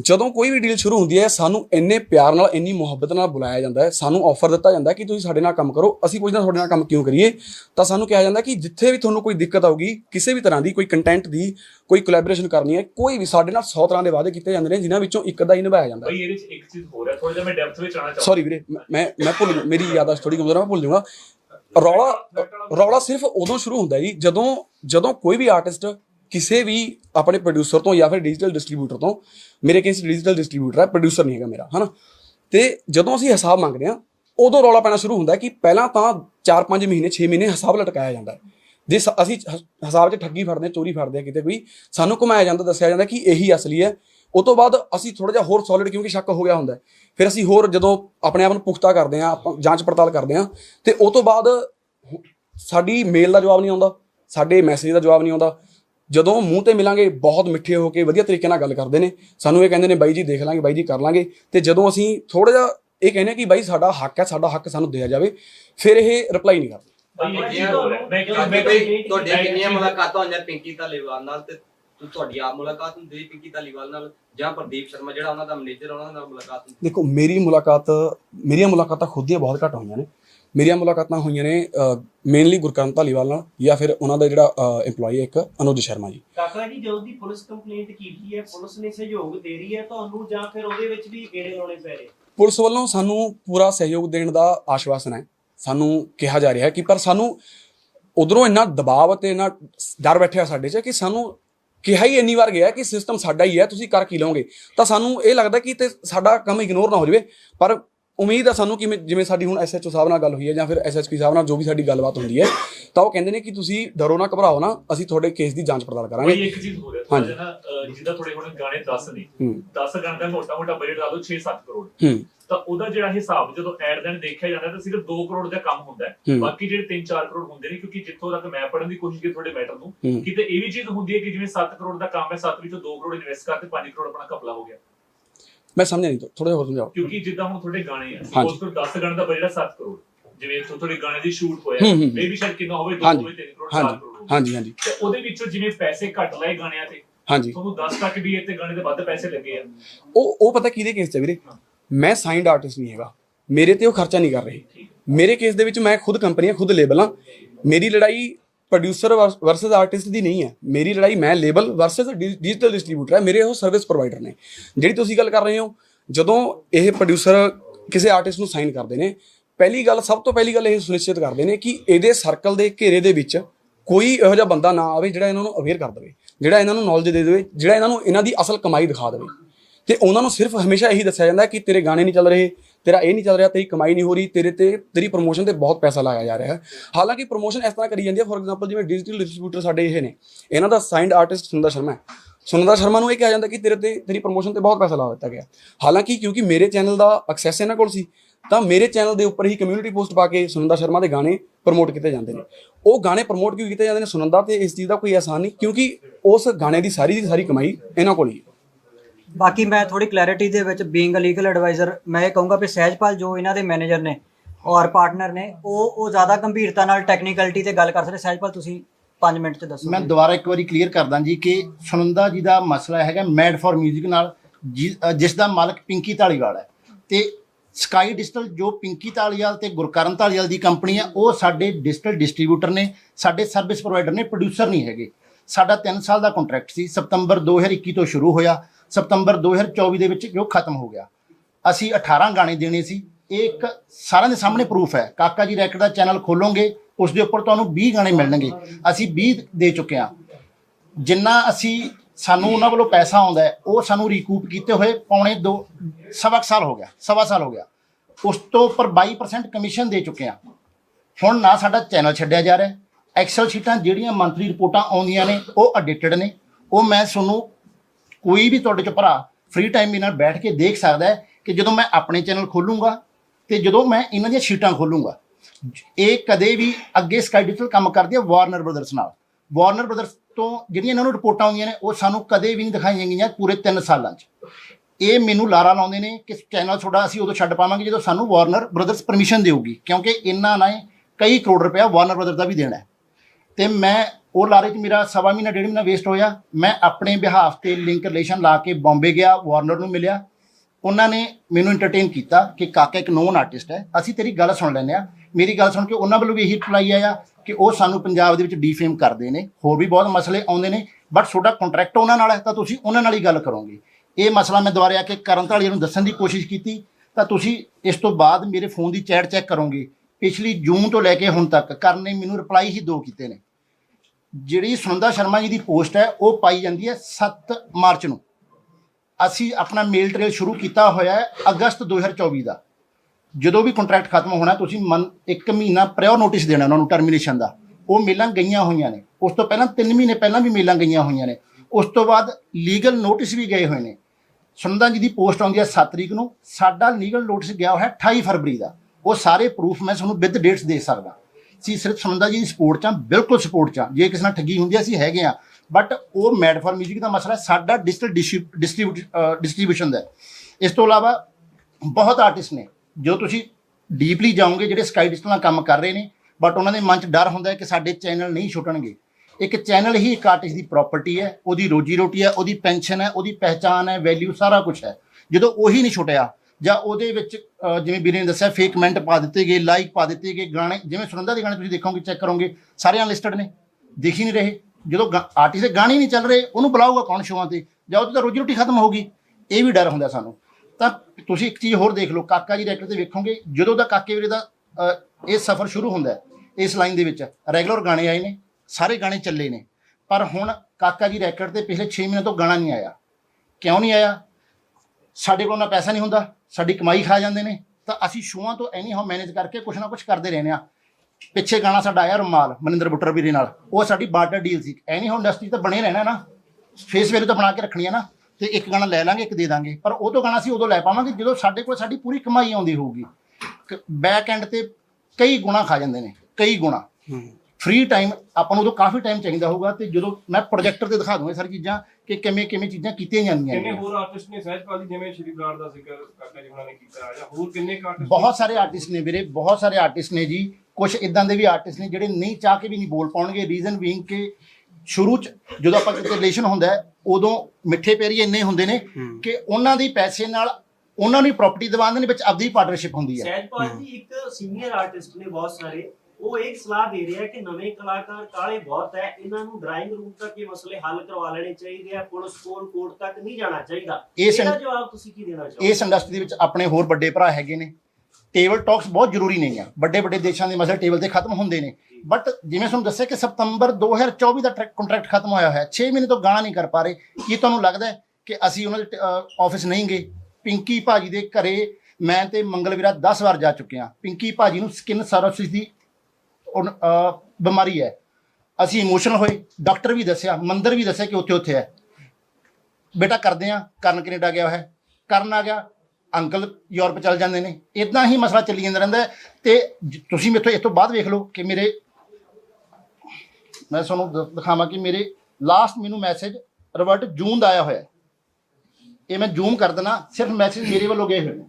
ਜਦੋਂ ਕੋਈ ਵੀ ਡੀਲ ਸ਼ੁਰੂ ਹੁੰਦੀ ਹੈ ਸਾਨੂੰ ਇੰਨੇ ਪਿਆਰ ਨਾਲ ਇੰਨੀ ਮੁਹੱਬਤ ਨਾਲ ਬੁਲਾਇਆ ਜਾਂਦਾ ਹੈ ਸਾਨੂੰ ਆਫਰ ਦਿੱਤਾ ਜਾਂਦਾ ਹੈ ਕਿ ਤੁਸੀਂ ਸਾਡੇ ਨਾਲ ਕੰਮ ਕਰੋ ਅਸੀਂ ਪੁੱਛਦੇ ਹਾਂ ਤੁਹਾਡੇ ਨਾਲ ਕੰਮ ਕਿਉਂ ਕਰੀਏ ਤਾਂ ਸਾਨੂੰ ਕਿਹਾ ਜਾਂਦਾ ਕਿ ਜਿੱਥੇ ਵੀ ਤੁਹਾਨੂੰ ਕੋਈ ਦਿੱਕਤ ਆਊਗੀ ਕਿਸੇ ਵੀ ਤਰ੍ਹਾਂ ਦੀ ਕੋਈ ਕੰਟੈਂਟ ਦੀ ਕੋਈ ਕੋਲੈਬੋਰੇਸ਼ਨ ਕਰਨੀ ਹੈ ਕੋਈ ਵੀ ਸਾਡੇ ਨਾਲ 100 ਤਰ੍ਹਾਂ ਦੇ ਵਾਅਦੇ ਕੀਤੇ ਜਾਂਦੇ ਨੇ ਜਿਨ੍ਹਾਂ ਵਿੱਚੋਂ ਇੱਕ ਦਾ ਹੀ ਨਿਭਾਇਆ ਜਾਂਦਾ ਹੈ। ਬਈ ਇਹਦੇ ਚ ਇੱਕ ਚੀਜ਼ ਹੋ ਰਿਹਾ ਥੋੜਾ ਜਿਹਾ ਮੈਂ ਡੈਪਥ ਵਿੱਚ ਆਣਾ ਚਾਹੁੰਦਾ। ਸੌਰੀ ਵੀਰੇ ਮੈਂ- ਮੈਂ ਭੁੱਲ ਮੇਰੀ ਯਾਦਾਸ਼ਤ ਥੋੜੀ ਕਮਜ਼ੋਰ ਹੈ ਮੈਂ ਭੁੱਲ ਜਾਊਂਗਾ। ਰੌਲਾ ਰੌਲਾ ਸਿਰਫ ਉਦੋਂ ਸ਼ੁਰੂ ਹੁੰਦਾ ਜੀ ਜਦੋਂ ਜਦੋਂ ਕੋਈ ਵੀ ਆਰਟਿਸਟ ਕਿਸੇ ਵੀ ਆਪਣੇ ਪ੍ਰੋਡਿਊਸਰ ਤੋਂ ਜਾਂ ਫਿਰ ਡਿਜੀਟਲ ਡਿਸਟ੍ਰੀਬਿਊਟਰ ਤੋਂ, ਮੇਰੇ ਕੇਸ ਡਿਜੀਟਲ ਡਿਸਟ੍ਰੀਬਿਊਟਰ ਹੈ ਪ੍ਰੋਡਿਊਸਰ ਨਹੀਂ ਹੈਗਾ ਮੇਰਾ, ਹਨਾ? ਤੇ ਜਦੋਂ ਅਸੀਂ ਹਿਸਾਬ ਮੰਗਦੇ ਹਾਂ, ਉਦੋਂ ਰੌਲਾ ਪੈਣਾ ਸ਼ੁਰੂ ਹੁੰਦਾ ਕਿ ਪਹਿਲਾਂ ਤਾਂ 4-5 ਮਹੀਨੇ 6 ਮਹੀਨੇ ਹਿਸਾਬ ਲਟਕਾਇਆ ਜਾਂਦਾ ਹੈ। ਜੇ ਸ- ਅਸੀਂ ਹ- ਹਿਸਾਬ 'ਚ ਠੱਗੀ ਫੜਦੇ ਹਾਂ, ਚੋਰੀ ਫੜਦੇ ਹਾਂ ਕਿਤੇ ਕੋਈ, ਸਾਨੂੰ ਘੁਮਾਇਆ ਜਾਂਦਾ, ਦੱਸਿਆ ਜਾਂਦਾ ਕਿ ਇਹੀ ਅਸਲੀ ਹੈ। ਉਹ ਤੋਂ ਬਾਅਦ ਅਸੀਂ ਥੋੜਾ ਜਿਹਾ ਹੋਰ ਸੋਲਿਡ ਕਿਉਂਕਿ ਸ਼ੱਕ ਹੋ ਗਿਆ ਹੁੰਦਾ ਫਿਰ ਅਸੀਂ ਹੋਰ ਜਦੋਂ ਆਪਣੇ ਆਪ ਨੂੰ ਪੁਖਤਾ ਕਰਦੇ ਹਾਂ, ਆਪਾਂ ਜਾਂਚ ਪੜਤਾਲ ਕਰਦੇ ਹਾਂ, ਤੇ ਉਹ ਤੋਂ ਬਾਅਦ ਸਾਡੀ ਮੇਲ ਦਾ ਜਵਾਬ ਨਹੀਂ ਆਉਂਦਾ, ਸਾਡੇ ਮੈਸੇਜ ਦਾ ਜਵਾਬ ਨਹੀਂ ਆਉਂਦਾ ਜਦੋਂ ਮੂੰਹ ਤੇ ਮਿਲਾਂਗੇ ਬਹੁਤ ਮਿੱਠੇ ਹੋ ਕੇ ਵਧੀਆ ਤਰੀਕੇ ਨਾਲ ਗੱਲ ਕਰਦੇ ਨੇ। ਸਾਨੂੰ ਇਹ ਕਹਿੰਦੇ ਨੇ ਬਾਈ ਜੀ ਦੇਖ ਲਾਂਗੇ ਬਾਈ ਜੀ ਕਰ ਲਾਂਗੇ। ਤੇ ਜਦੋਂ ਅਸੀਂ ਥੋੜਾ ਜਿਹਾ ਇਹ ਕਹਿੰਦੇ ਕਿ ਬਾਈ ਸਾਡਾ ਹੱਕ ਹੈ ਸਾਡਾ ਹੱਕ ਸਾਨੂੰ ਦਿਆ ਜਾਵੇ ਫਿਰ ਇਹ ਰਿਪਲਾਈ ਨਹੀਂ ਕਰਦੇ। ਤੁਹਾਡੇ ਕਿੰਨੀਆਂ ਮੁਲਾਕਾਤਾਂ ਹੋਈਆਂ ਪਿੰਕੀ ਧਾਲੀਵਾਲ ਨਾਲ? ਤੇ ਤੁਹਾਡੀ ਆਪ ਮੁਲਾਕਾਤ ਹੁੰਦੀ ਹੈ ਪਿੰਕੀ ਧਾਲੀਵਾਲ ਨਾਲ? ਜਾਂ ਪ੍ਰਦੀਪ ਸ਼ਰਮਾ ਜਿਹੜਾ ਉਹਨਾਂ ਦਾ ਮੈਨੇਜਰ ਉਹਨਾਂ ਨਾਲ ਮੁਲਾਕਾਤ ਹੁੰਦੀ ਦੇਖੋ ਮੇਰੀ ਮੁਲਾਕਾਤ ਮੇਰੀਆਂ ਮੁਲਾਕਾਤਾਂ ਖੁਦ ਦੀਆਂ ਬਹੁਤ ਘੱਟ ਹੋਈਆਂ ਨੇ। ਮੇਰੀਆਂ ਮੁਲਾਕਾਤਾਂ ਹੋਈਆਂ ਨੇ ਮੇਨਲੀ ਗੁਰਕਰਨ ਧਾਲੀਵਾਲ ਨਾਲ ਜਾਂ ਫਿਰ ਉਹਨਾਂ ਦਾ ਜਿਹੜਾ EMPLOYE ਇੱਕ ਅਨੁਜ ਸ਼ਰਮਾ ਜੀ। ਕਾਕਾ ਜੀ ਜਦੋਂ ਦੀ ਪੁਲਿਸ ਕੰਪਲੇਂਟ ਕੀਤੀ ਹੈ ਪੁਲਿਸ ਨੇ ਸਹਿਯੋਗ ਦੇ ਰਹੀ ਹੈ ਤੁਹਾਨੂੰ ਜਾਂ ਫਿਰ ਉਹਦੇ ਵਿੱਚ ਵੀ ਗੇੜੇ ਲਾਉਣੇ ਪੈ ਰਹੇ? ਪੁਲਿਸ ਵੱਲੋਂ ਸਾਨੂੰ ਪੂਰਾ ਸਹਿਯੋਗ ਦੇਣ ਦਾ ਆਸ਼ਵਾਸਨ ਹੈ। ਸਾਨੂੰ ਕਿਹਾ ਜਾ ਰਿਹਾ ਹੈ ਕਿ ਪਰ ਸਾਨੂੰ ਉਧਰੋਂ ਇੰਨਾ ਦਬਾਅ ਅਤੇ ਇੰਨਾ ਡਰ ਬੈਠਿਆ ਸਾਡੇ 'ਚ ਕਿ ਸਾਨੂੰ ਕਿਹਾ ਹੀ ਇੰਨੀ ਵਾਰ ਗਿਆ ਕਿ ਸਿਸਟਮ ਸਾਡਾ ਹੀ ਹੈ ਤੁਸੀਂ ਕਰ ਕੀ ਲਓਗੇ? ਤਾਂ ਸਾਨੂੰ ਇਹ ਲੱਗਦਾ ਕਿ ਤੇ ਸਾਡਾ ਕੰਮ ਇਗਨੋਰ ਨਾ ਹੋ ਜਾਵੇ ਪਰ ਉਮੀਦ ਹੈ ਸਾਨੂੰ ਕਿ ਜਿਵੇਂ ਸਾਡੀ ਹੁਣ ਐਸਐਚਓ ਸਾਹਿਬ ਨਾਲ ਗੱਲ ਹੋਈ ਹੈ ਜਾਂ ਫਿਰ ਐਸਐਚਪੀ ਸਾਹਿਬ ਨਾਲ ਜੋ ਵੀ ਸਾਡੀ ਗੱਲਬਾਤ ਹੁੰਦੀ ਹੈ ਤਾਂ ਉਹ ਕਹਿੰਦੇ ਨੇ ਕਿ ਤੁਸੀਂ ਡਰੋ ਨਾ ਘਬਰਾਓ ਨਾ ਅਸੀਂ ਤੁਹਾਡੇ ਕੇਸ ਦੀ ਜਾਂਚ ਪੜਤਾਲ ਕਰਾਂਗੇ। ਇੱਕ ਚੀਜ਼ ਹੋ ਰਿਹਾ ਹਾਂਜੀ। ਜਿੱਦਾਂ ਥੋੜੇ ਹੁਣ ਗਾਣੇ 10 ਨੇ। ਹੂੰ। 10 ਗਾਣੇ ਦਾ ਮੋਟਾ ਮੋਟਾ ਬਜਟ ਲਾ ਲਓ 6-7 ਕਰੋੜ। ਹੂੰ। ਤਾਂ ਉਹਦਾ ਜਿਹੜਾ ਹਿਸਾਬ ਜਦੋਂ ਐਡ ਦਿਨ ਦੇਖਿਆ ਜਾਂਦਾ ਤਾਂ ਸਿਰਫ 2 ਕਰੋੜ ਦਾ ਕੰਮ ਹੁੰਦਾ। ਬਾਕੀ ਜਿਹੜੇ 3-4 ਕਰੋੜ ਹੁੰਦੇ ਨੇ ਕਿਉਂਕਿ ਜਿੱਥੋਂ ਤੱਕ ਮੈਂ ਪੜਨ ਦੀ ਕੋਸ਼ਿਸ਼ ਕੀਤੀ ਤੁਹਾਡੇ ਮੈਟਰ ਨੂੰ। ਕਿਤੇ ਇਹ ਵੀ ਚੀਜ਼ ਹੁੰਦੀ ਹੈ ਕਿ ਜਿਵੇਂ 7 ਕਰੋੜ ਦਾ ਕੰਮ ਹੈ 7 ਵਿੱਚੋਂ 2 ਕਰੋੜ ਇਨਵੈਸਟ ਕਰ ਤੇ 5 ਕਰੋੜ ਆਪਣਾ ਕਪਲਾ ਹੋ ਗਿਆ। ਮੈਂ ਸਮਝਿਆ ਨਹੀਂ ਥੋੜਾ ਹੋਰ ਸਮਝਾਓ। ਕਿਉਂਕਿ ਜਿੱਦਾਂ ਹੁਣ ਤੁਹਾਡੇ ਗਾਣੇ ਆ ਹਾਂਜੀ। ਸਪੋਜ਼ ਕਰੋ 10 ਗਾਣੇ ਦਾ ਬਜਟ ਹੈ 7 ਕਰੋੜ। ਜਿਵੇਂ ਇੱਥੋਂ ਤੁਹਾਡੇ ਗਾਣੇ ਦੀ ਸ਼ੂਟ ਹੋਇਆ ਹੂੰ, ਹੂੰ, ਹੂੰ। ਮੇ ਵੀ ਸ਼ਾਇਦ ਕਿੰਨਾ ਹੋਵੇ 2 ਹਾਂਜੀ, ਹੋਵੇ 3 ਕਰੋੜ 4 ਹਾਂਜੀ। ਕਰੋੜ ਹੋਵੇ। ਹਾਂਜੀ ਹਾਂਜੀ। ਤੇ ਉਹਦੇ ਵਿੱਚੋਂ ਜਿਵੇਂ ਪੈਸੇ ਘੱਟ ਲਏ ਗਾਣਿਆਂ ਤੇ ਹਾਂਜੀ। ਤੁਹਾਨੂੰ 10 ਤੱਕ ਵੀ ਇੱਥੇ ਗਾਣੇ ਦੇ ਵੱਧ ਪੈਸੇ ਲੱਗੇ ਆ। ਉਹ ਉਹ ਪਤਾ ਕਿਹਦੇ ਕੇਸ 'ਚ ਹੈ ਵੀਰੇ? ਮੈਂ ਸਾਈਨਡ ਆਰਟਿਸਟ ਨਹੀਂ ਹੈਗਾ। ਮੇਰੇ ਤੇ ਉਹ ਖਰਚਾ ਨਹੀਂ ਕਰ ਰਹੇ। ਮੇਰੇ ਕੇਸ ਦੇ ਵਿੱਚ ਮੈਂ ਖੁਦ ਕੰਪਨੀ ਹਾਂ ਖੁਦ ਲੇਬਲ ਮੇਰੀ ਲੜਾਈ ਪ੍ਰੋਡਿਊਸਰ ਵਰਸਸ ਆਰਟਿਸਟ ਦੀ ਨਹੀਂ ਹੈ। ਮੇਰੀ ਲੜਾਈ, ਮੈਂ ਲੇਬਲ ਵਰਸਸ ਡਿਜੀਟਲ ਡਿਸਟ੍ਰੀਬਿਊਟਰ ਹੈ। ਮੇਰੇ ਉਹ ਸਰਵਿਸ ਪ੍ਰੋਵਾਈਡਰ ਨੇ। ਜਿਹੜੀ ਤੁਸੀਂ ਗੱਲ ਕਰ ਰਹੇ ਹੋ, ਜਦੋਂ ਇਹ ਪ੍ਰੋਡਿਊਸਰ ਕਿਸੇ ਆਰਟਿਸਟ ਨੂੰ ਸਾਈਨ ਕਰਦੇ ਨੇ, ਪਹਿਲੀ ਗੱਲ, ਸਭ ਤੋਂ ਪਹਿਲੀ ਗੱਲ ਇਹ ਸੁਨਿਸ਼ਚਿਤ ਕਰਦੇ ਨੇ ਕਿ ਇਹਦੇ ਸਰਕਲ ਦੇ ਘੇਰੇ ਦੇ ਵਿੱਚ ਕੋਈ ਇਹੋ ਜਿਹਾ ਬੰਦਾ ਨਾ ਆਵੇ ਜਿਹੜਾ ਇਹਨਾਂ ਨੂੰ ਅਵੇਅਰ ਕਰ ਦੇਵੇ, ਜਿਹੜਾ ਇਹਨਾਂ ਨੂੰ ਨੌਲੇਜ ਦੇ ਦੇਵੇ, ਜਿਹੜਾ ਇਹਨਾਂ ਨੂੰ ਇਹਨਾਂ ਦੀ ਅਸਲ ਕਮਾਈ ਦਿਖਾ ਦੇਵੇ। ਤੇ ਉਹਨਾਂ ਨੂੰ ਸਿਰਫ ਹਮੇਸ਼ਾ ਇਹੀ ਦੱਸਿਆ ਜਾਂਦਾ ਕਿ ਤੇਰੇ ਗਾਣੇ ਨਹੀਂ ਚੱਲ ਰਹੇ ਤੇਰਾ ਇਹ ਨਹੀਂ ਚੱਲ ਰਿਹਾ, ਤੇਰੀ ਕਮਾਈ ਨਹੀਂ ਹੋ ਰਹੀ, ਤੇਰੇ ਤੇ, ਤੇਰੀ ਪ੍ਰੋਮੋਸ਼ਨ ਤੇ ਬਹੁਤ ਪੈਸਾ ਲਾਇਆ ਜਾ ਰਿਹਾ ਹੈ। ਹਾਲਾਂਕਿ ਪ੍ਰੋਮੋਸ਼ਨ ਇਸ ਤਰ੍ਹਾਂ ਕਰੀ ਜਾਂਦੀ ਹੈ ਫੋਰ ਐਗਜ਼ਾਮਪਲ ਜਿਵੇਂ ਡਿਜੀਟਲ ਡਿਸਟ੍ਰੀਬਿਊਟਰ ਸਾਡੇ ਇਹ ਨੇ, ਇਹਨਾਂ ਦਾ ਸਾਈਨਡ ਆਰਟਿਸਟ ਸੁੰਦਰ ਸ਼ਰਮਾ ਹੈ। ਸੁਨੰਦਾ ਸ਼ਰਮਾ ਨੂੰ ਇਹ ਕਿਹਾ ਜਾਂਦਾ ਕਿ ਤੇਰੇ ਤੇ, ਤੇਰੀ ਪ੍ਰੋਮੋਸ਼ਨ ਤੇ ਬਹੁਤ ਪੈਸਾ ਲਾ ਦਿੱਤਾ ਗਿਆ ਹਾਲਾਂਕਿ ਕਿਉਂਕਿ ਮੇਰੇ ਚੈਨਲ ਦਾ ਐਕਸੈਸ ਇਹਨਾਂ ਕੋਲ ਸੀ, ਤਾਂ ਮੇਰੇ ਚੈਨਲ ਦੇ ਉੱਪਰ ਹੀ ਕਮਿਊਨਿਟੀ ਪੋਸਟ ਪਾ ਕੇ ਸੁਨੰਦਾ ਸ਼ਰਮਾ ਦੇ ਗਾਣੇ ਪ੍ਰਮੋਟ ਕੀਤੇ ਜਾਂਦੇ ਨੇ। ਉਹ ਗਾਣੇ ਪ੍ਰਮੋਟ ਕਿਉਂ ਕੀਤੇ ਜਾਂਦੇ ਨੇ ਸੁਨੰਦਾ ਤੇ ਇਸ ਚੀਜ਼ ਦਾ ਕੋਈ ਆਸਾਨ ਨਹੀਂ, ਕਿਉਂਕਿ ਉਸ ਗਾਣੇ ਦੀ ਸਾਰੀ ਦੀ ਸਾਰੀ ਕਮਾਈ ਇਹਨਾਂ ਕੋਲ ਹੀ ਹੈ। ਬਾਕੀ ਮੈਂ ਥੋੜੀ ਕਲੈਰਿਟੀ ਦੇ ਵਿੱਚ ਬੀਇੰਗ ਅ ਲੀਗਲ ਐਡਵਾਈਜ਼ਰ ਮੈਂ ਇਹ ਕਹੂੰਗਾ ਕਿ ਸਹਿਜਪਾਲ ਜੋ ਇਹਨਾਂ ਦੇ ਮੈਨੇਜਰ ਨੇ ਔਰ ਪਾਰਟਨਰ ਨੇ, ਉਹ ਉਹ ਜ਼ਿਆਦਾ ਗੰਭੀਰਤਾ ਨਾਲ ਟੈਕਨੀਕਲਟੀ ਤੇ ਗੱਲ ਕਰ ਸਕਦੇ। ਸਹਿਜਪਾਲ, ਤੁਸੀਂ 5 ਮਿੰਟ ਚ ਦੱਸੋ। ਮੈਂ ਦੁਬਾਰਾ ਇੱਕ ਵਾਰੀ ਕਲੀਅਰ ਕਰਦਾ ਜੀ ਕਿ ਸੁਨੰਦਾ ਜੀ ਦਾ ਮਸਲਾ ਹੈਗਾ ਮੈਡ ਫॉर 뮤직 ਨਾਲ ਜਿਸ ਦਾ ਮਾਲਕ ਪਿੰਕੀ ਢਾਲੀਵਾਲ ਹੈ। ਤੇ ਸਕਾਈ ਡਿਜੀਟਲ ਜੋ ਪਿੰਕੀ ਢਾਲੀਵਾਲ ਤੇ ਗੁਰਕਰਨ ਢਾਲੀਵਾਲ ਦੀ ਕੰਪਨੀ ਆ, ਉਹ ਸਾਡੇ ਡਿਜੀਟਲ ਡਿਸਟ੍ਰੀਬਿਊਟਰ ਨੇ, ਸਾਡੇ ਸਰਵਿਸ ਪ੍ਰੋਵਾਈਡਰ ਨੇ ਪ੍ਰੋਡਿਊਸਰ ਨਹੀਂ ਹੈਗੇ। ਸਾਡਾ 3 ਸਾਲ ਦਾ ਕੰਟਰੈਕਟ ਸੀ, ਸਤੰਬਰ 2021 ਤੋਂ ਸ਼ੁਰੂ ਹੋਇਆ। ਸਤੰਬਰ 2024 ਦੇ ਵਿੱਚ ਜੋ ਖਤਮ ਹੋ ਗਿਆ। ਅਸੀਂ 18 ਗਾਣੇ ਦੇਣੇ ਸੀ। ਇਹ ਇੱਕ ਸਾਰਿਆਂ ਦੇ ਸਾਹਮਣੇ ਪ੍ਰੂਫ ਹੈ। ਕਾਕਾ ਜੀ ਰੈਕਡ ਦਾ ਚੈਨਲ ਖੋਲੋਗੇ, ਉਸ ਦੇ ਉੱਪਰ ਤੁਹਾਨੂੰ 20 ਗਾਣੇ ਮਿਲਣਗੇ। ਅਸੀਂ 20 ਦੇ ਚੁੱਕੇ ਹਾਂ। ਜਿੰਨਾ ਅਸੀਂ, ਸਾਨੂੰ ਉਹਨਾਂ ਵੱਲੋਂ ਪੈਸਾ ਆਉਂਦਾ ਹੈ, ਉਹ ਸਾਨੂੰ ਰੀਕੂਪ ਕੀਤੇ ਹੋਏ ਪੌਣੇ 2 ਸਵਾ ਕੁ ਸਾਲ ਹੋ ਗਿਆ, ਸਵਾ ਸਾਲ ਹੋ ਗਿਆ। ਉਸ ਤੋਂ ਉੱਪਰ 22% ਕਮਿਸ਼ਨ ਦੇ ਚੁੱਕੇ ਹਾਂ। ਹੁਣ ਨਾ ਸਾਡਾ ਚੈਨਲ ਛੱਡਿਆ ਜਾ ਰਿਹਾ। ਐਕਸਲ ਸ਼ੀਟਾਂ ਜਿਹੜੀਆਂ ਮੰਥਲੀ ਰਿਪੋਰਟਾਂ ਆਉਂਦੀਆਂ ਨੇ, ਉਹ ਐਡਿਟਡ ਨੇ। ਉਹ ਮੈਂ ਤੁਹਾਨੂੰ ਕੋਈ ਵੀ ਤੁਹਾਡੇ ਚ ਭਰਾ ਫ੍ਰੀ ਟਾਈਮ ਮੇਰੇ ਨਾਲ ਬੈਠ ਕੇ ਦੇਖ ਸਕਦਾ ਹੈ ਕਿ ਜਦੋਂ ਮੈਂ ਆਪਣੇ ਚੈਨਲ ਖੋਲੂੰਗਾ ਤੇ ਜਦੋਂ ਮੈਂ ਇਹਨਾਂ ਦੀਆਂ ਸ਼ੀਟਾਂ ਖੋਲੂੰਗਾ। ਇਹ ਕਦੇ ਵੀ ਅੱਗੇ ਸਕਾਈ ਡਿਜੀਟਲ ਕੰਮ ਕਰਦੀ ਹੈ ਵਾਰਨਰ ਬ੍ਰਦਰਸ ਨਾਲ। ਵਾਰਨਰ ਬ੍ਰਦਰਸ ਤੋਂ ਜਿਹੜੀਆਂ ਇਹਨਾਂ ਨੂੰ ਰਿਪੋਰਟਾਂ ਆਉਂਦੀਆਂ ਨੇ, ਉਹ ਸਾਨੂੰ ਕਦੇ ਵੀ ਨਹੀਂ ਦਿਖਾਈਆਂ ਗਈਆਂ ਪੂਰੇ 3 ਸਾਲਾਂ 'ਚ। ਇਹ ਮੈਨੂੰ ਲਾਰਾ ਲਾਉਂਦੇ ਨੇ ਕਿ ਚੈਨਲ ਤੁਹਾਡਾ ਅਸੀਂ ਉਦੋਂ ਛੱਡ ਪਾਵਾਂਗੇ ਜਦੋਂ ਸਾਨੂੰ ਵਾਰਨਰ ਬ੍ਰਦਰਸ ਪਰਮਿਸ਼ਨ ਦੇਊਗੀ, ਕਿਉਂਕਿ ਇਹਨਾਂ ਨੇ ਕਈ ਕਰੋੜ ਰੁਪਇਆ ਵਾਰਨਰ ਬ੍ਰਦਰ ਦਾ ਵੀ ਦੇਣਾ ਹੈ। ਤੇ ਮੈਂ ਉਹ ਲਾਰੇ 'ਚ ਮੇਰਾ ਸਵਾ ਮਹੀਨਾ, ਡੇਢ ਮਹੀਨਾ ਵੇਸਟ ਹੋਇਆ। ਮੈਂ ਆਪਣੇ ਬਿਹਾਫ ਤੇ ਲਿੰਕ ਰਿਲੇਸ਼ਨ ਲਾ ਕੇ ਬੰਬੇ ਗਿਆ ਵਾਰਨਰ ਨੂੰ ਮਿਲਿਆ। ਉਹਨਾਂ ਨੇ ਮੈਨੂੰ ਐਂਟਰਟੇਨ ਕੀਤਾ ਕਿ ਕਾਕਾ ਇੱਕ ਨੋਨ ਆਰਟਿਸਟ ਹੈ। ਅਸੀਂ ਤੇਰੀ ਗੱਲ ਸੁਣ ਲੈਂਦੇ ਆ ਮੇਰੀ ਗੱਲ ਸੁਣ ਕੇ ਉਹਨਾਂ ਵੱਲੋਂ ਵੀ ਇਹੀ ਰਿਪਲਾਈ ਆਇਆ ਕਿ ਉਹ ਸਾਨੂੰ ਪੰਜਾਬ ਦੇ ਵਿੱਚ ਡੀਫੇਮ ਕਰਦੇ ਨੇ। ਹੋਰ ਵੀ ਬਹੁਤ ਮਸਲੇ ਆਉਂਦੇ ਨੇ। ਬਟ ਤੁਹਾਡਾ ਕੰਟਰੈਕਟ ਉਹਨਾਂ ਨਾਲ ਹੈ, ਤਾਂ ਤੁਸੀਂ ਉਹਨਾਂ ਨਾਲ ਹੀ ਗੱਲ ਕਰੋਗੇ। ਇਹ ਮਸਲਾ ਮੈਂ ਦੁਬਾਰਾ ਆ ਕੇ ਕਰਨ ਧਾਲੀਆ ਨੂੰ ਦੱਸਣ ਦੀ ਕੋਸ਼ਿਸ਼ ਕੀਤੀ। ਤਾਂ ਤੁਸੀਂ ਇਸ ਤੋਂ ਬਾਅਦ ਮੇਰੇ ਫੋਨ ਦੀ ਚੈਟ ਚੈੱਕ ਕਰੋਗੇ। ਪਿਛਲੀ ਜੂਨ ਤੋਂ ਲੈ ਕੇ ਹੁਣ ਤੱਕ ਕਰਨ ਨੇ ਮੈਨੂੰ ਰਿਪਲਾਈ ਹੀ ਦੋ ਕੀਤੇ ਨੇ। ਜਿਹੜੀ ਸੁਨੰਦਾ ਸ਼ਰਮਾ ਜੀ ਦੀ ਪੋਸਟ ਹੈ, ਉਹ ਪਾਈ ਜਾਂਦੀ ਹੈ 7 ਮਾਰਚ ਨੂੰ। ਅਸੀਂ ਆਪਣਾ ਮੇਲ ਟ੍ਰੇਲ ਸ਼ੁਰੂ ਕੀਤਾ ਹੋਇਆ ਹੈ ਅਗਸਤ 2024 ਦਾ। ਜਦੋਂ ਵੀ ਕੰਟਰੈਕਟ ਖਤਮ ਹੋਣਾ, ਤੁਸੀਂ ਮਨ ਇੱਕ ਮਹੀਨਾ ਪ੍ਰਾਇਰ ਨੋਟਿਸ ਦੇਣਾ ਉਹਨਾਂ ਨੂੰ ਟਰਮੀਨੇਸ਼ਨ ਦਾ। ਉਹ ਮੇਲਾਂ ਗਈਆਂ ਹੋਈਆਂ ਨੇ। ਉਸ ਤੋਂ ਪਹਿਲਾਂ 3 ਮਹੀਨੇ ਪਹਿਲਾਂ ਵੀ ਮੇਲਾਂ ਗਈਆਂ ਹੋਈਆਂ ਨੇ। ਉਸ ਤੋਂ ਬਾਅਦ ਲੀਗਲ ਨੋਟਿਸ ਵੀ ਗਏ ਹੋਏ ਨੇ। ਸੁਨੰਦਾ ਜੀ ਦੀ ਪੋਸਟ ਆਉਂਦੀ ਹੈ 7 ਤਰੀਕ ਨੂੰ। ਸਾਡਾ ਲੀਗਲ ਨੋਟਿਸ ਗਿਆ ਹੋਇਆ 28 ਫਰਵਰੀ ਦਾ। ਉਹ ਸਾਰੇ ਪ੍ਰੂਫ ਮੈਂ ਤੁਹਾਨੂੰ ਵਿਦ ਡੇਟਸ ਦੇ ਸਕਦਾ। ਅਸੀਂ ਸਿਰਫ ਸੁਣਦਾ ਜੀ ਸਪੋਰਟ ਚਾਂ ਬਿਲਕੁਲ ਸਪੋਰਟ ਚਾਂ ਜੇ ਕਿਸੇ ਨਾਲ ਠੱਗੀ ਹੁੰਦੀ ਆ, ਅਸੀਂ ਹੈਗੇ ਆ। ਬਟ ਉਹ ਮੈਡ ਫਾਰ 뮤직 ਦਾ ਮਸਲਾ ਸਾਡਾ ਡਿਜੀਟਲ ਡਿਸਟ੍ਰੀਬਿਊਸ਼ਨ ਦਾ ਇਸ ਤੋਂ ਇਲਾਵਾ ਬਹੁਤ ਆਰਟਿਸਟ ਨੇ, ਜੋ ਤੁਸੀਂ ਡੀਪਲੀ ਜਾਓਗੇ, ਜਿਹੜੇ ਸਕਾਈ ਡਿਜੀਟਲ ਨਾਲ ਕੰਮ ਕਰ ਰਹੇ ਨੇ ਬਟ ਉਹਨਾਂ ਦੇ ਮਨ 'ਚ ਡਰ ਹੁੰਦਾ ਹੈ ਕਿ ਸਾਡੇ ਚੈਨਲ ਨਹੀਂ ਛੁੱਟਣਗੇ। ਇੱਕ ਚੈਨਲ ਹੀ ਇੱਕ ਆਰਟਿਸਟ ਦੀ ਪ੍ਰਾਪਰਟੀ ਹੈ, ਉਹਦੀ ਰੋਜੀ ਰੋਟੀ ਹੈ, ਉਹਦੀ ਪੈਨਸ਼ਨ ਹੈ, ਉਹਦੀ ਪਹਿਚਾਨ ਹੈ ਵੈਲਿਊ ਸਾਰਾ ਕੁਝ ਹੈ। ਜਦੋਂ ਉਹੀ ਨਹੀਂ ਛੁੱਟਿਆ ਜਾਂ ਉਹਦੇ ਵਿੱਚ ਜਿਵੇਂ ਵੀਰੇ ਨੇ ਦੱਸਿਆ ਫੇਕ ਕਮੈਂਟ ਪਾ ਦਿੱਤੇ ਗਏ ਲਾਈਕ ਪਾ ਦਿੱਤੇ ਗਏ ਗਾਣੇ, ਜਿਵੇਂ ਸੁਨੰਦਾ ਦੇ ਗਾਣੇ ਤੁਸੀਂ ਦੇਖੋਗੇ ਚੈੱਕ ਕਰੋਗੇ ਸਾਰੇ ਅਨਲਿਸਟਡ ਨੇ, ਦਿਖ ਹੀ ਨਹੀਂ ਰਹੇ। ਜਦੋਂ ਆਰਟਿਸਟ ਦੇ ਗਾਣੇ ਹੀ ਨਹੀਂ ਚੱਲ ਰਹੇ, ਉਹਨੂੰ ਬੁਲਾਊਗਾ ਕੌਣ ਸ਼ੋਆਂ ਤੇ? ਜਾਂ ਉਹਦੀ ਤਾਂ ਰੋਜੀ ਰੋਟੀ ਖਤਮ ਹੋਊਗੀ ਇਹ ਵੀ ਡਰ ਹੁੰਦਾ ਸਾਨੂੰ। ਤਾਂ ਤੁਸੀਂ ਇੱਕ ਚੀਜ਼ ਹੋਰ ਦੇਖ ਲਓ, ਕਾਕਾ ਜੀ ਰੈਕਟਰ ਤੇ ਵੇਖੋਗੇ, ਜਦੋਂ ਦਾ ਕਾਕੇ ਵੀਰੇ ਦਾ ਇਹ ਸਫ਼ਰ ਸ਼ੁਰੂ ਹੁੰਦਾ ਇਸ ਲਾਈਨ ਦੇ ਵਿੱਚ ਰੈਗੂਲਰ ਗਾਣੇ ਆਏ ਨੇ, ਸਾਰੇ ਗਾਣੇ ਚੱਲੇ ਨੇ। ਪਰ ਹੁਣ ਕਾਕਾ ਜੀ ਰੈਕਟ ਤੇ ਪਿਛਲੇ 6 ਮਹੀਨੇ ਤੋਂ ਗਾਣਾ ਨਹੀਂ ਆਇਆ। ਕਿਉਂ ਨਹੀਂ ਆਇਆ? ਸਾਡੇ ਕੋਲ ਨਾ ਪੈਸਾ ਨਹੀਂ ਹੁੰਦਾ, ਸਾਡੀ ਕਮਾਈ ਖਾ ਜਾਂਦੇ ਨੇ। ਤਾਂ ਅਸੀਂ ਸ਼ੋਆਂ ਤੋਂ ਐਨੀ ਹਾਉ ਮੈਨੇਜ ਕਰਕੇ ਕੁਛ ਨਾ ਕੁਛ ਕਰਦੇ ਰਹਿੰਦੇ ਆ ਪਿੱਛੇ ਗਾਣਾ ਸਾਡਾ ਆਇਆ ਰੁਮਾਲ, ਮਨਿੰਦਰ ਬੁੱਟਰ ਵੀਰੇ ਨਾਲ। ਉਹ ਸਾਡੀ ਬਾਰਡਰ ਡੀਲ ਸੀ। ਐਨੀ ਹਾਉ ਇੰਡਸਟਰੀ ਤਾਂ ਬਣੇ ਰਹਿਣਾ ਨਾ ਫੇਸ ਵੈਲਿਊ ਤਾਂ ਬਣਾ ਕੇ ਰੱਖਣੀ ਆ ਨਾ, ਤੇ ਇੱਕ ਗਾਣਾ ਲੈ ਲਾਂਗੇ, ਇੱਕ ਦੇ ਦਾਂਗੇ। ਪਰ ਉਹ ਤੋਂ ਗਾਣਾ ਅਸੀਂ ਉਦੋਂ ਲੈ ਪਾਵਾਂਗੇ, ਜਦੋਂ ਸਾਡੇ ਕੋਲ ਸਾਡੀ ਪੂਰੀ ਕਮਾਈ ਆਉਂਦੀ ਹੋਊਗੀ। ਬੈਕ ਐਂਡ ਤੇ ਕਈ ਗੁਣਾ ਖਾ ਜਾਂਦੇ ਨੇ, ਕਈ ਗੁਣਾ। ਫ੍ਰੀ ਟਾਈਮ ਆਪਾਂ ਨੂੰ ਉਦੋਂ ਕਾਫੀ ਟਾਈਮ ਚਾਹੀਦਾ ਹੋਊਗਾ ਤੇ ਜਦੋਂ ਮੈਂ ਪ੍ਰੋਜੈਕਟਰ ਤੇ ਦਿਖਾ ਦੂੰਗਾ ਸਾਰੀ ਚੀਜ਼ਾਂ ਕਿ ਕਿਵੇਂ ਕਿਵੇਂ ਚੀਜ਼ਾਂ ਕੀਤੀਆਂ ਜਾਂਦੀਆਂ ਕਿੰਨੇ ਹੋਰ ਆਰਟਿਸਟ ਨੇ ਸਹਿਜਪਾਲ ਜੀ ਜਿਵੇਂ ਸ਼੍ਰੀ ਬਰਾੜ ਦਾ ਜ਼ਿਕਰ ਕਾਕਾ ਜੀ ਹੁਣਾਂ ਨੇ ਕੀਤਾ ਜਾਂ ਹੋਰ ਕਿੰਨੇ ਆਰਟਿਸਟ ਬਹੁਤ ਸਾਰੇ ਆਰਟਿਸਟ ਨੇ ਵੀਰੇ ਬਹੁਤ ਸਾਰੇ ਆਰਟਿਸਟ ਨੇ ਜੀ। ਕੁਝ ਇਦਾਂ ਦੇ ਵੀ ਆਰਟਿਸਟ ਨੇ ਜਿਹੜੇ ਨਹੀਂ ਚਾਹ ਕੇ ਵੀ ਨਹੀਂ ਬੋਲ ਪਾਉਣਗੇ। ਰੀਜ਼ਨ ਬੀਇੰਗ ਕਿ ਸ਼ੁਰੂ ਚ ਜਦੋਂ ਆਪਾਂ ਕਿਤੇ ਰਿਲੇਸ਼ਨ ਹੁੰਦਾ ਉਦੋਂ ਮਿੱਠੇ ਪੈਰੀ ਇੰਨੇ ਹੁੰਦੇ ਨੇ ਕਿ ਉਹਨਾਂ ਦੀ ਪੈਸੇ ਨਾਲ ਉਹਨਾਂ ਨੂੰ ਪ੍ਰਾਪਰਟੀ ਦਿਵਾਉਣ ਦੇ ਵਿੱਚ ਆਪਦੀ ਪਾਰਟਨਰਸ਼ਿਪ ਹੁੰਦੀ ਹੈ। ਸਹਿਜਪਾਲ ਜੀ ਇੱਕ ਸੀਨੀਅਰ ਆਰਟਿਸਟ ਨੇ ਬਹੁਤ ਸਾਰੇ ਉਹ ਇੱਕ ਸਲਾਹ ਦੇ ਰਿਹਾ ਕਿ ਨਵੇਂ ਕਲਾਕਾਰ ਕਾਲੇ ਬਹੁਤ ਹੈ ਇਹਨਾਂ ਨੂੰ ਡਰਾਇੰਗ ਰੂਮ ਤੱਕ ਇਹ ਮਸਲੇ ਹੱਲ ਕਰਵਾ ਲੈਣੇ ਚਾਹੀਦੇ ਆ ਪੁਲਿਸ ਕੋਲ ਕੋਰਟ ਤੱਕ ਨਹੀਂ ਜਾਣਾ ਚਾਹੀਦਾ। ਇਹਦਾ ਜਵਾਬ ਤੁਸੀਂ ਕੀ ਦੇਣਾ ਚਾਹੋਗੇ? ਇਸ ਇੰਡਸਟਰੀ ਦੇ ਵਿੱਚ ਆਪਣੇ ਹੋਰ ਵੱਡੇ ਭਰਾ ਹੈਗੇ ਨੇ। ਟੇਬਲ ਟਾਕਸ ਬਹੁਤ ਜ਼ਰੂਰੀ ਨਹੀਂ ਆ। ਵੱਡੇ ਵੱਡੇ ਦੇਸ਼ਾਂ ਦੇ ਮਸਲੇ ਟੇਬਲ ਤੇ ਖਤਮ ਹੁੰਦੇ ਨੇ। ਬਟ ਜਿਵੇਂ ਤੁਹਾਨੂੰ ਦੱਸਿਆ ਕਿ ਸਤੰਬਰ 2024 ਦਾ ਕੰਟਰੈਕਟ ਖਤਮ ਹੋਇਆ ਹੋਇਆ 6 ਮਹੀਨੇ ਤੋਂ ਗਾਣਾ ਨਹੀਂ ਕਰ ਪਾ ਰਹੇ। ਕੀ ਤੁਹਾਨੂੰ ਲੱਗਦਾ ਕਿ ਅਸੀਂ ਉਹਨਾਂ ਦੇ ਆਫਿਸ ਨਹੀਂ ਗਏ? ਪਿੰਕੀ ਭਾਜੀ ਦੇ ਘਰੇ ਮੈਂ ਤੇ ਮੰਗਲਵੀਰਾ 10 ਵਾਰ ਜਾ ਚੁੱਕੇ ਹਾਂ। ਪਿੰਕੀ ਭਾਜੀ ਨੂੰ ਸਕਿਨ ਸਰੋਸਿਸ ਦੀ ਬਿਮਾਰੀ ਹੈ। ਅਸੀਂ ਇਮੋਸ਼ਨਲ ਹੋਏ ਡਾਕਟਰ ਵੀ ਦੱਸਿਆ, ਮੰਦਰ ਵੀ ਦੱਸਿਆ ਕਿ ਉੱਥੇ ਉੱਥੇ ਹੈ। ਬੇਟਾ ਕਰਦੇ ਆ ਕਰਨ ਕੈਨੇਡਾ ਗਿਆ ਹੋਇਆ ਹੈ। ਕਰਨ ਆ ਗਿਆ, ਅੰਕਲ ਯੂਰਪ ਚਲ ਜਾਂਦੇ ਨੇ। ਇਦਾਂ ਹੀ ਮਸਲਾ ਚੱਲੀ ਜਾਂਦਾ ਰਹਿੰਦਾ ਹੈ। ਤੇ ਜ- ਤੁਸੀਂ ਮੇਥੋਂ ਇਸ ਤੋਂ ਬਾਅਦ ਵੇਖ ਲਓ ਕਿ ਮੇਰੇ, ਮੈਂ ਤੁਹਾਨੂੰ ਦ- ਦਿਖਾਵਾਂ ਕਿ ਮੇਰੇ ਲਾਸਟ ਮੈਨੂੰ ਮੈਸੇਜ ਰਿਵਰਟ ਜੂਨ ਦਾ ਆਇਆ ਹੋਇਆ ਇਹ ਮੈਂ ਜ਼ੂਮ ਕਰ ਦੇਣਾ, ਸਿਰਫ ਮੈਸੇਜ ਮੇਰੇ ਵੱਲੋਂ ਗਏ ਹੋਏ ਨੇ।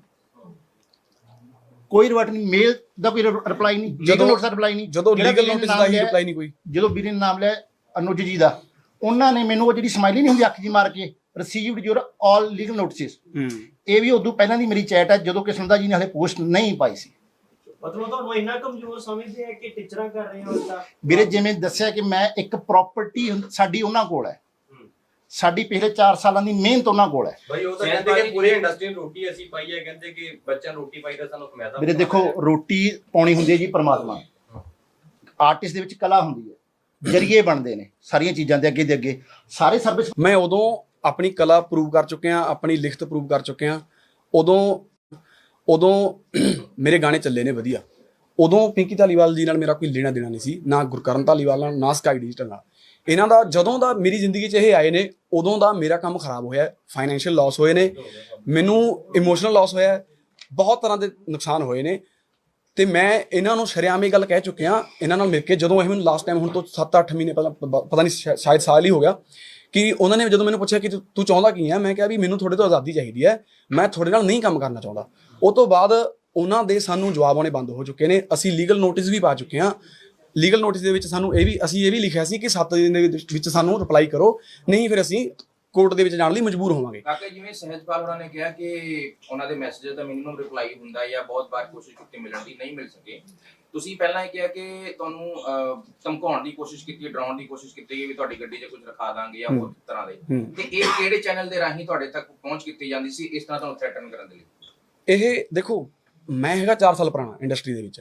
ਕੋਈ ਰਿਵਰਟ ਨਹੀਂ ਮੇਲ ਦਾ ਕੋਈ ਰਿਪਲਾਈ ਨਹੀਂ ਲੀਗਲ ਜਦੋਂ- ਨੋਟਿਸ ਦਾ ਰਿਪਲਾਈ ਨਹੀਂ। ਜਦੋਂ ਲੀਗਲ ਨੋਟਿਸ ਦਾ ਹੀ ਰਿਪਲਾਈ ਨਹੀਂ ਕੋਈ। ਜਦੋਂ ਵੀਰੇ ਨੇ ਨਾਮ ਲਿਆ ਅਨੁਜ ਜੀ ਦਾ ਉਹਨਾਂ ਨੇ ਮੈਨੂੰ ਉਹ ਜਿਹੜੀ ਸਮਾਈਲੀ ਨਹੀਂ ਹੁੰਦੀ ਅੱਖ ਜੀ ਮਾਰ ਕੇ received your all legal notices ਇਹ ਵੀ ਉਦੋਂ ਪਹਿਲਾਂ ਦੀ ਮੇਰੀ ਚੈਟ ਹੈ ਜਦੋਂ ਕਿ ਸੁਨੰਦਾ ਜੀ ਨੇ ਹਲੇ ਪੋਸਟ ਨਹੀਂ ਪਾਈ ਸੀ। ਮਤਲਬ ਤੁਹਾਨੂੰ ਇੰਨਾ ਕਮਜ਼ੋਰ ਸਮਝਦੇ ਆ ਕਿ ਟੀਚਰਾਂ ਕਰ ਰਹੇ ਹੋ ਤਾਂ ਵੀਰੇ ਜਿਵੇਂ ਦੱਸਿਆ ਕਿ ਮੈਂ ਇੱਕ ਪ੍ਰਾਪਰਟੀ ਸਾਡੀ ਉਹਨਾਂ ਕੋਲ ਹੈ। ਸਾਡੀ ਪਿਛਲੇ 4 ਸਾਲਾਂ ਦੀ ਮਿਹਨਤ ਉਹਨਾਂ ਕੋਲ ਹੈ। ਭਾਈ ਉਹ ਤਾਂ ਕਹਿੰਦੇ ਕਿ ਪੂਰੀ ਇੰਡਸਟਰੀ ਨੂੰ ਰੋਟੀ ਅਸੀਂ ਪਾਈ ਹੈ ਕਹਿੰਦੇ ਕਿ ਬੱਚਿਆਂ ਨੂੰ ਰੋਟੀ ਪਾਈ ਤਾਂ ਸਾਨੂੰ ਫਾਇਦਾ ਵੀਰੇ ਦੇਖੋ ਰੋਟੀ ਪਾਉਣੀ ਹੁੰਦੀ ਹੈ ਜੀ ਪਰਮਾਤਮਾ ਆਰਟਿਸਟ ਦੇ ਵਿੱਚ ਕਲਾ ਹੁੰਦੀ ਹੈ ਜਰੀਏ ਬਣਦੇ ਨੇ ਸਾਰੀਆਂ ਚੀਜ਼ਾਂ ਦੇ ਅੱਗੇ ਦੇ ਅੱਗੇ। ਸਾਰੇ ਸਰਵਿਸ ਮੈਂ ਉਦੋਂ ਆਪਣੀ ਕਲਾ ਪ੍ਰੂਵ ਕਰ ਚੁੱਕਿਆ ਆਪਣੀ ਲਿਖਤ ਪ੍ਰੂਵ ਕਰ ਚੁੱਕਿਆ। ਉਦੋਂ ਉਦੋਂ ਮੇਰੇ ਗਾਣੇ ਚੱਲੇ ਨੇ ਵਧੀਆ। ਉਦੋਂ ਪਿੰਕੀ ਧਾਲੀਵਾਲ ਜੀ ਨਾਲ ਮੇਰਾ ਕੋਈ ਲੈਣਾ ਦੇਣਾ ਨਹੀਂ ਸੀ ਨਾ ਗੁਰਕਰਨ ਧਾਲੀਵਾਲ ਨਾਲ ਨਾ ਸਕਾਈ ਡਿਜੀਟਲ ਨਾਲ। ਇਹਨਾਂ ਦਾ ਜਦੋਂ ਦਾ ਮੇਰੀ ਜ਼ਿੰਦਗੀ 'ਚ ਇਹ ਆਏ ਨੇ, ਉਦੋਂ ਦਾ ਮੇਰਾ ਕੰਮ ਖਰਾਬ ਹੋਇਆ ਫਾਈਨੈਂਸ਼ੀਅਲ ਲਾਸ ਹੋਏ ਨੇ, ਮੈਨੂੰ ਇਮੋਸ਼ਨਲ ਲਾਸ ਹੋਇਆ, ਬਹੁਤ ਤਰ੍ਹਾਂ ਦੇ ਨੁਕਸਾਨ ਹੋਏ ਨੇ। ਤੇ ਮੈਂ ਇਹਨਾਂ ਨੂੰ ਸ਼ਰੇਆਮ ਇਹ ਗੱਲ ਕਹਿ ਚੁੱਕਿਆ ਇਹਨਾਂ ਨਾਲ ਮਿਲ ਕੇ ਜਦੋਂ ਇਹ ਮੈਨੂੰ ਲਾਸਟ ਟਾਈਮ ਹੁਣ ਤੋਂ 7-8 ਮਹੀਨੇ ਪਹਿਲਾਂ ਪਤਾ ਨਹੀਂ ਸ਼ਾ- ਸ਼ਾਇਦ ਸਾਲ ਹੀ ਹੋ ਗਿਆ ਕਿ ਉਹਨਾਂ ਨੇ ਜਦੋਂ ਮੈਨੂੰ ਪੁੱਛਿਆ ਕਿ ਤੂੰ ਤੂੰ ਚਾਹੁੰਦਾ ਕੀ ਹੈ ਮੈਂ ਕਿਹਾ ਵੀ ਮੈਨੂੰ ਤੁਹਾਡੇ ਤੋਂ ਆਜ਼ਾਦੀ ਚਾਹੀਦੀ ਹੈ, ਮੈਂ ਤੁਹਾਡੇ ਨਾਲ ਨਹੀਂ ਕੰਮ ਕਰਨਾ ਚਾਹੁੰਦਾ। ਉਹ ਤੋਂ ਬਾਅਦ ਉਹਨਾਂ ਦੇ ਸਾਨੂੰ ਜਵਾਬ ਆਉਣੇ ਬੰਦ ਹੋ ਚੁੱਕੇ ਨੇ, ਅਸੀਂ ਲੀਗਲ ਨੋਟਿਸ ਵੀ ਪਾ ਚੁੱਕੇ ਹਾਂ ਲੀਗਲ ਨੋਟਿਸ ਦੇ ਵਿੱਚ ਸਾਨੂੰ ਇਹ ਵੀ ਅਸੀਂ ਇਹ ਵੀ ਲਿਖਿਆ ਸੀ ਕਿ 7 ਦਿਨ ਦੇ ਵਿੱਚ- ਸਾਨੂੰ ਰਿਪਲਾਈ ਕਰੋ ਨਹੀਂ ਫਿਰ ਅਸੀਂ ਕੋਰਟ ਦੇ ਵਿੱਚ ਜਾਣ ਲਈ ਮਜਬੂਰ ਹੋਵਾਂਗੇ। ਕਾਕਾ ਜਿਵੇਂ ਸਹਿਜਪਾਲ ਹੋਣਾ ਨੇ ਕਿਹਾ ਕਿ ਉਹਨਾਂ ਦੇ ਮੈਸੇਜ ਦਾ ਮਿਨੀਮਮ ਰਿਪਲਾਈ ਹੁੰਦਾ ਜਾਂ ਬਹੁਤ ਵਾਰ ਕੋਸ਼ਿਸ਼ ਕੀਤੀ ਮਿਲਣ ਦੀ ਨਹੀਂ ਮਿਲ ਸਕੇ। ਤੁਸੀਂ ਪਹਿਲਾਂ ਇਹ ਕਿਹਾ ਕਿ ਤੁਹਾਨੂੰ ਧਮਕਾਉਣ ਦੀ ਕੋਸ਼ਿਸ਼ ਕੀਤੀ ਡਰਾਉਣ ਦੀ ਕੋਸ਼ਿਸ਼ ਕੀਤੀ ਵੀ ਤੁਹਾਡੀ ਗੱਡੀ 'ਚ ਕੁਝ ਰਖਾ ਦਾਂਗੇ ਜਾਂ ਹੋਰ ਤਰ੍ਹਾਂ ਦੇ। ਤੇ ਇਹ ਕਿਹੜੇ ਚੈਨਲ ਦੇ ਰਾਹੀਂ ਤੁਹਾਡੇ ਤੱਕ ਪਹੁੰਚ ਕੀਤੀ ਜਾਂਦੀ ਸੀ? ਇਸ ਤਰ੍ਹਾਂ ਤੁਹਾਨੂੰ ਥ੍ਰੈਟਨ ਕਰਨ ਦੇ ਲਈ। ਇਹ ਦੇਖੋ ਮੈਂ ਹੈਗਾ 4 ਸਾਲ ਪੁਰਾਣਾ ਇੰਡਸਟਰੀ ਦੇ ਵਿੱਚ।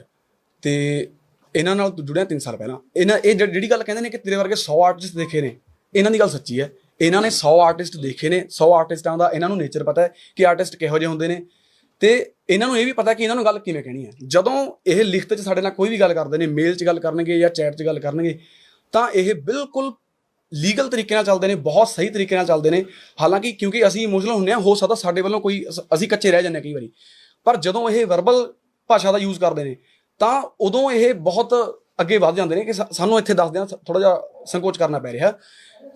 ਤੇ ਇਹਨਾਂ ਨਾਲ ਜੁੜਿਆ 3 ਸਾਲ ਪਹਿਲਾਂ। ਇਹਨਾਂ, ਇਹ ਜਿਹੜੀ ਗੱਲ ਕਹਿੰਦੇ ਨੇ ਕਿ ਤੇਰੇ ਵਰਗੇ 100 ਆਰਟਿਸਟ ਦੇਖੇ ਨੇ, ਇਹਨਾਂ ਦੀ ਗੱਲ ਸੱਚੀ ਹੈ। ਇਹਨਾਂ ਨੇ 100 ਆਰਟਿਸਟ ਦੇਖੇ ਨੇ 100 ਆਰਟਿਸਟਾਂ ਦਾ ਇਹਨਾਂ ਨੂੰ ਨੇਚਰ ਪਤਾ ਹੈ ਕਿ ਆਰਟਿਸਟ ਕਿਹੋ ਜਿਹੇ ਹੁੰਦੇ ਨੇ। ਤੇ ਇਹਨਾਂ ਨੂੰ ਇਹ ਵੀ ਪਤਾ ਕਿ ਇਹਨਾਂ ਨੂੰ ਗੱਲ ਕਿਵੇਂ ਕਹਿਣੀ ਹੈ। ਜਦੋਂ ਇਹ ਲਿਖਤ 'ਚ ਸਾਡੇ ਨਾਲ ਕੋਈ ਵੀ ਗੱਲ ਕਰਦੇ ਨੇ ਮੇਲ 'ਚ ਗੱਲ ਕਰਨਗੇ ਜਾਂ ਚੈਟ 'ਚ ਗੱਲ ਕਰਨਗੇ, ਤਾਂ ਇਹ ਬਿਲਕੁਲ ਲੀਗਲ ਤਰੀਕੇ ਨਾਲ ਚੱਲਦੇ ਨੇ, ਬਹੁਤ ਸਹੀ ਤਰੀਕੇ ਨਾਲ ਚੱਲਦੇ ਨੇ। ਹਾਲਾਂਕਿ ਕਿਉਂਕਿ ਅਸੀਂ ਇਮੋਸ਼ਨਲ ਹੁੰਦੇ ਹਾਂ, ਹੋ ਸਕਦਾ ਸਾਡੇ ਵੱਲੋਂ ਕੋਈ ਅਸੀਂ ਕੱਚੇ ਰਹਿ ਜਾਂਦੇ ਹਾਂ ਕਈ ਵਾਰੀ। ਪਰ ਜਦੋਂ ਇਹ ਵਰਬਲ ਭਾਸ਼ਾ ਦਾ ਯੂਜ਼ ਕਰਦੇ ਨੇ ਤਾਂ ਉਦੋਂ ਇਹ ਬਹੁਤ ਅੱਗੇ ਵੱਧ ਜਾਂਦੇ ਨੇ ਕਿ ਸਾਨੂੰ ਇੱਥੇ ਦੱਸਦਿਆਂ ਥੋੜਾ ਜਿਹਾ ਸੰਕੋਚ ਕਰਨਾ ਪੈ ਰਿਹਾ।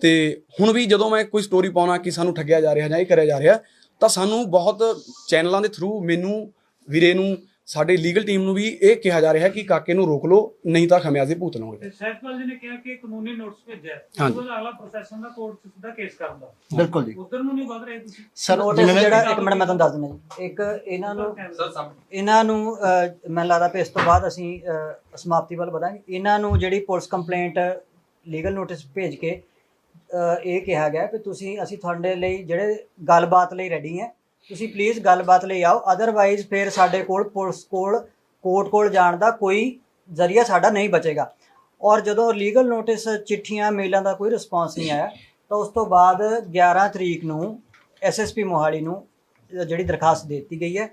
ਤੇ ਹੁਣ ਵੀ ਜਦੋਂ ਮੈਂ ਕੋਈ ਸਟੋਰੀ ਪਾਉਣਾ ਕਿ ਸਾਨੂੰ ਠੱਗਿਆ ਜਾ ਰਿਹਾ ਜਾਂ ਇਹ ਕਰਿਆ ਜਾ ਰਿਹਾ, ਤਾਂ ਸਾਨੂੰ ਬਹੁਤ ਚੈਨਲਾਂ ਦੇ ਥਰੂ ਮੈਨੂੰ, ਵੀਰੇ ਨੂੰ ਸਾਡੇ ਲੀਗਲ ਟੀਮ ਨੂੰ ਵੀ ਇਹ ਕਿਹਾ ਜਾ ਰਿਹਾ ਕਿ ਕਾਕੇ ਨੂੰ ਰੋਕ ਲਓ ਨਹੀਂ ਤਾਂ ਖਮਿਆਜ਼ੇ ਭੁਗਤ ਲਓਗੇ ਸਹਿਜਪਾਲ ਜੀ ਨੇ ਕਿਹਾ ਕਿ ਕਾਨੂੰਨੀ ਨੋਟਿਸ ਭੇਜਿਆ। ਉਹਦਾ ਅਗਲਾ ਪ੍ਰੋਸੈਸ਼ਨ ਦਾ ਕੋਰਟ ਚ ਸਿੱਧਾ ਕੇਸ ਕਰਨ ਦਾ। ਬਿਲਕੁਲ ਜੀ। ਉਧਰ ਨੂੰ ਨਹੀਂ ਵਧ ਰਹੇ ਤੁਸੀਂ? ਸਰ ਮੈਂ ਜਿਹੜਾ ਇੱਕ ਮਿੰਟ ਮੈਂ ਤੁਹਾਨੂੰ ਦੱਸ ਦਿੰਦਾ ਜੀ। ਇੱਕ ਇਹਨਾਂ ਨੂੰ ਇਹਨਾਂ ਨੂੰ ਮੈਨੂੰ ਲੱਗਦਾ ਇਸ ਤੋਂ ਬਾਅਦ ਅਸੀਂ ਸਮਾਪਤੀ ਵੱਲ ਵਧਾਂਗੇ। ਇਹਨਾਂ ਨੂੰ ਜਿਹੜੀ ਪੁਲਿਸ ਕੰਪਲੇਂਟ ਲੀਗਲ ਨੋਟਿਸ ਭੇਜ ਕੇ ਇਹ ਕਿਹਾ ਗਿਆ ਕਿ ਤੁਸੀਂ ਅਸੀਂ ਤੁਹਾਡੇ ਲਈ ਜਿਹੜੇ ਗੱਲਬਾਤ ਲਈ ਰੈਡੀ ਹੈ ਤੁਸੀਂ ਪਲੀਜ਼ ਗੱਲਬਾਤ ਲਈ ਆਓ। ਅਦਰਵਾਈਜ਼ ਫਿਰ ਸਾਡੇ ਕੋਲ ਪੁਲਿਸ ਕੋਲ ਕੋਰਟ ਕੋਲ ਜਾਣ ਦਾ ਕੋਈ ਜ਼ਰੀਆ ਸਾਡਾ ਨਹੀਂ ਬਚੇਗਾ। ਔਰ ਜਦੋਂ ਲੀਗਲ ਨੋਟਿਸ ਚਿੱਠੀਆਂ ਮੇਲਾਂ ਦਾ ਕੋਈ ਰਿਸਪਾਂਸ ਨਹੀਂ ਆਇਆ ਤਾਂ ਉਸ ਤੋਂ ਬਾਅਦ 11 ਤਰੀਕ ਨੂੰ ਐਸਐਸਪੀ ਮੋਹਾਲੀ ਨੂੰ ਜਿਹੜੀ ਦਰਖਾਸਤ ਦੇ ਦਿੱਤੀ ਗਈ ਹੈ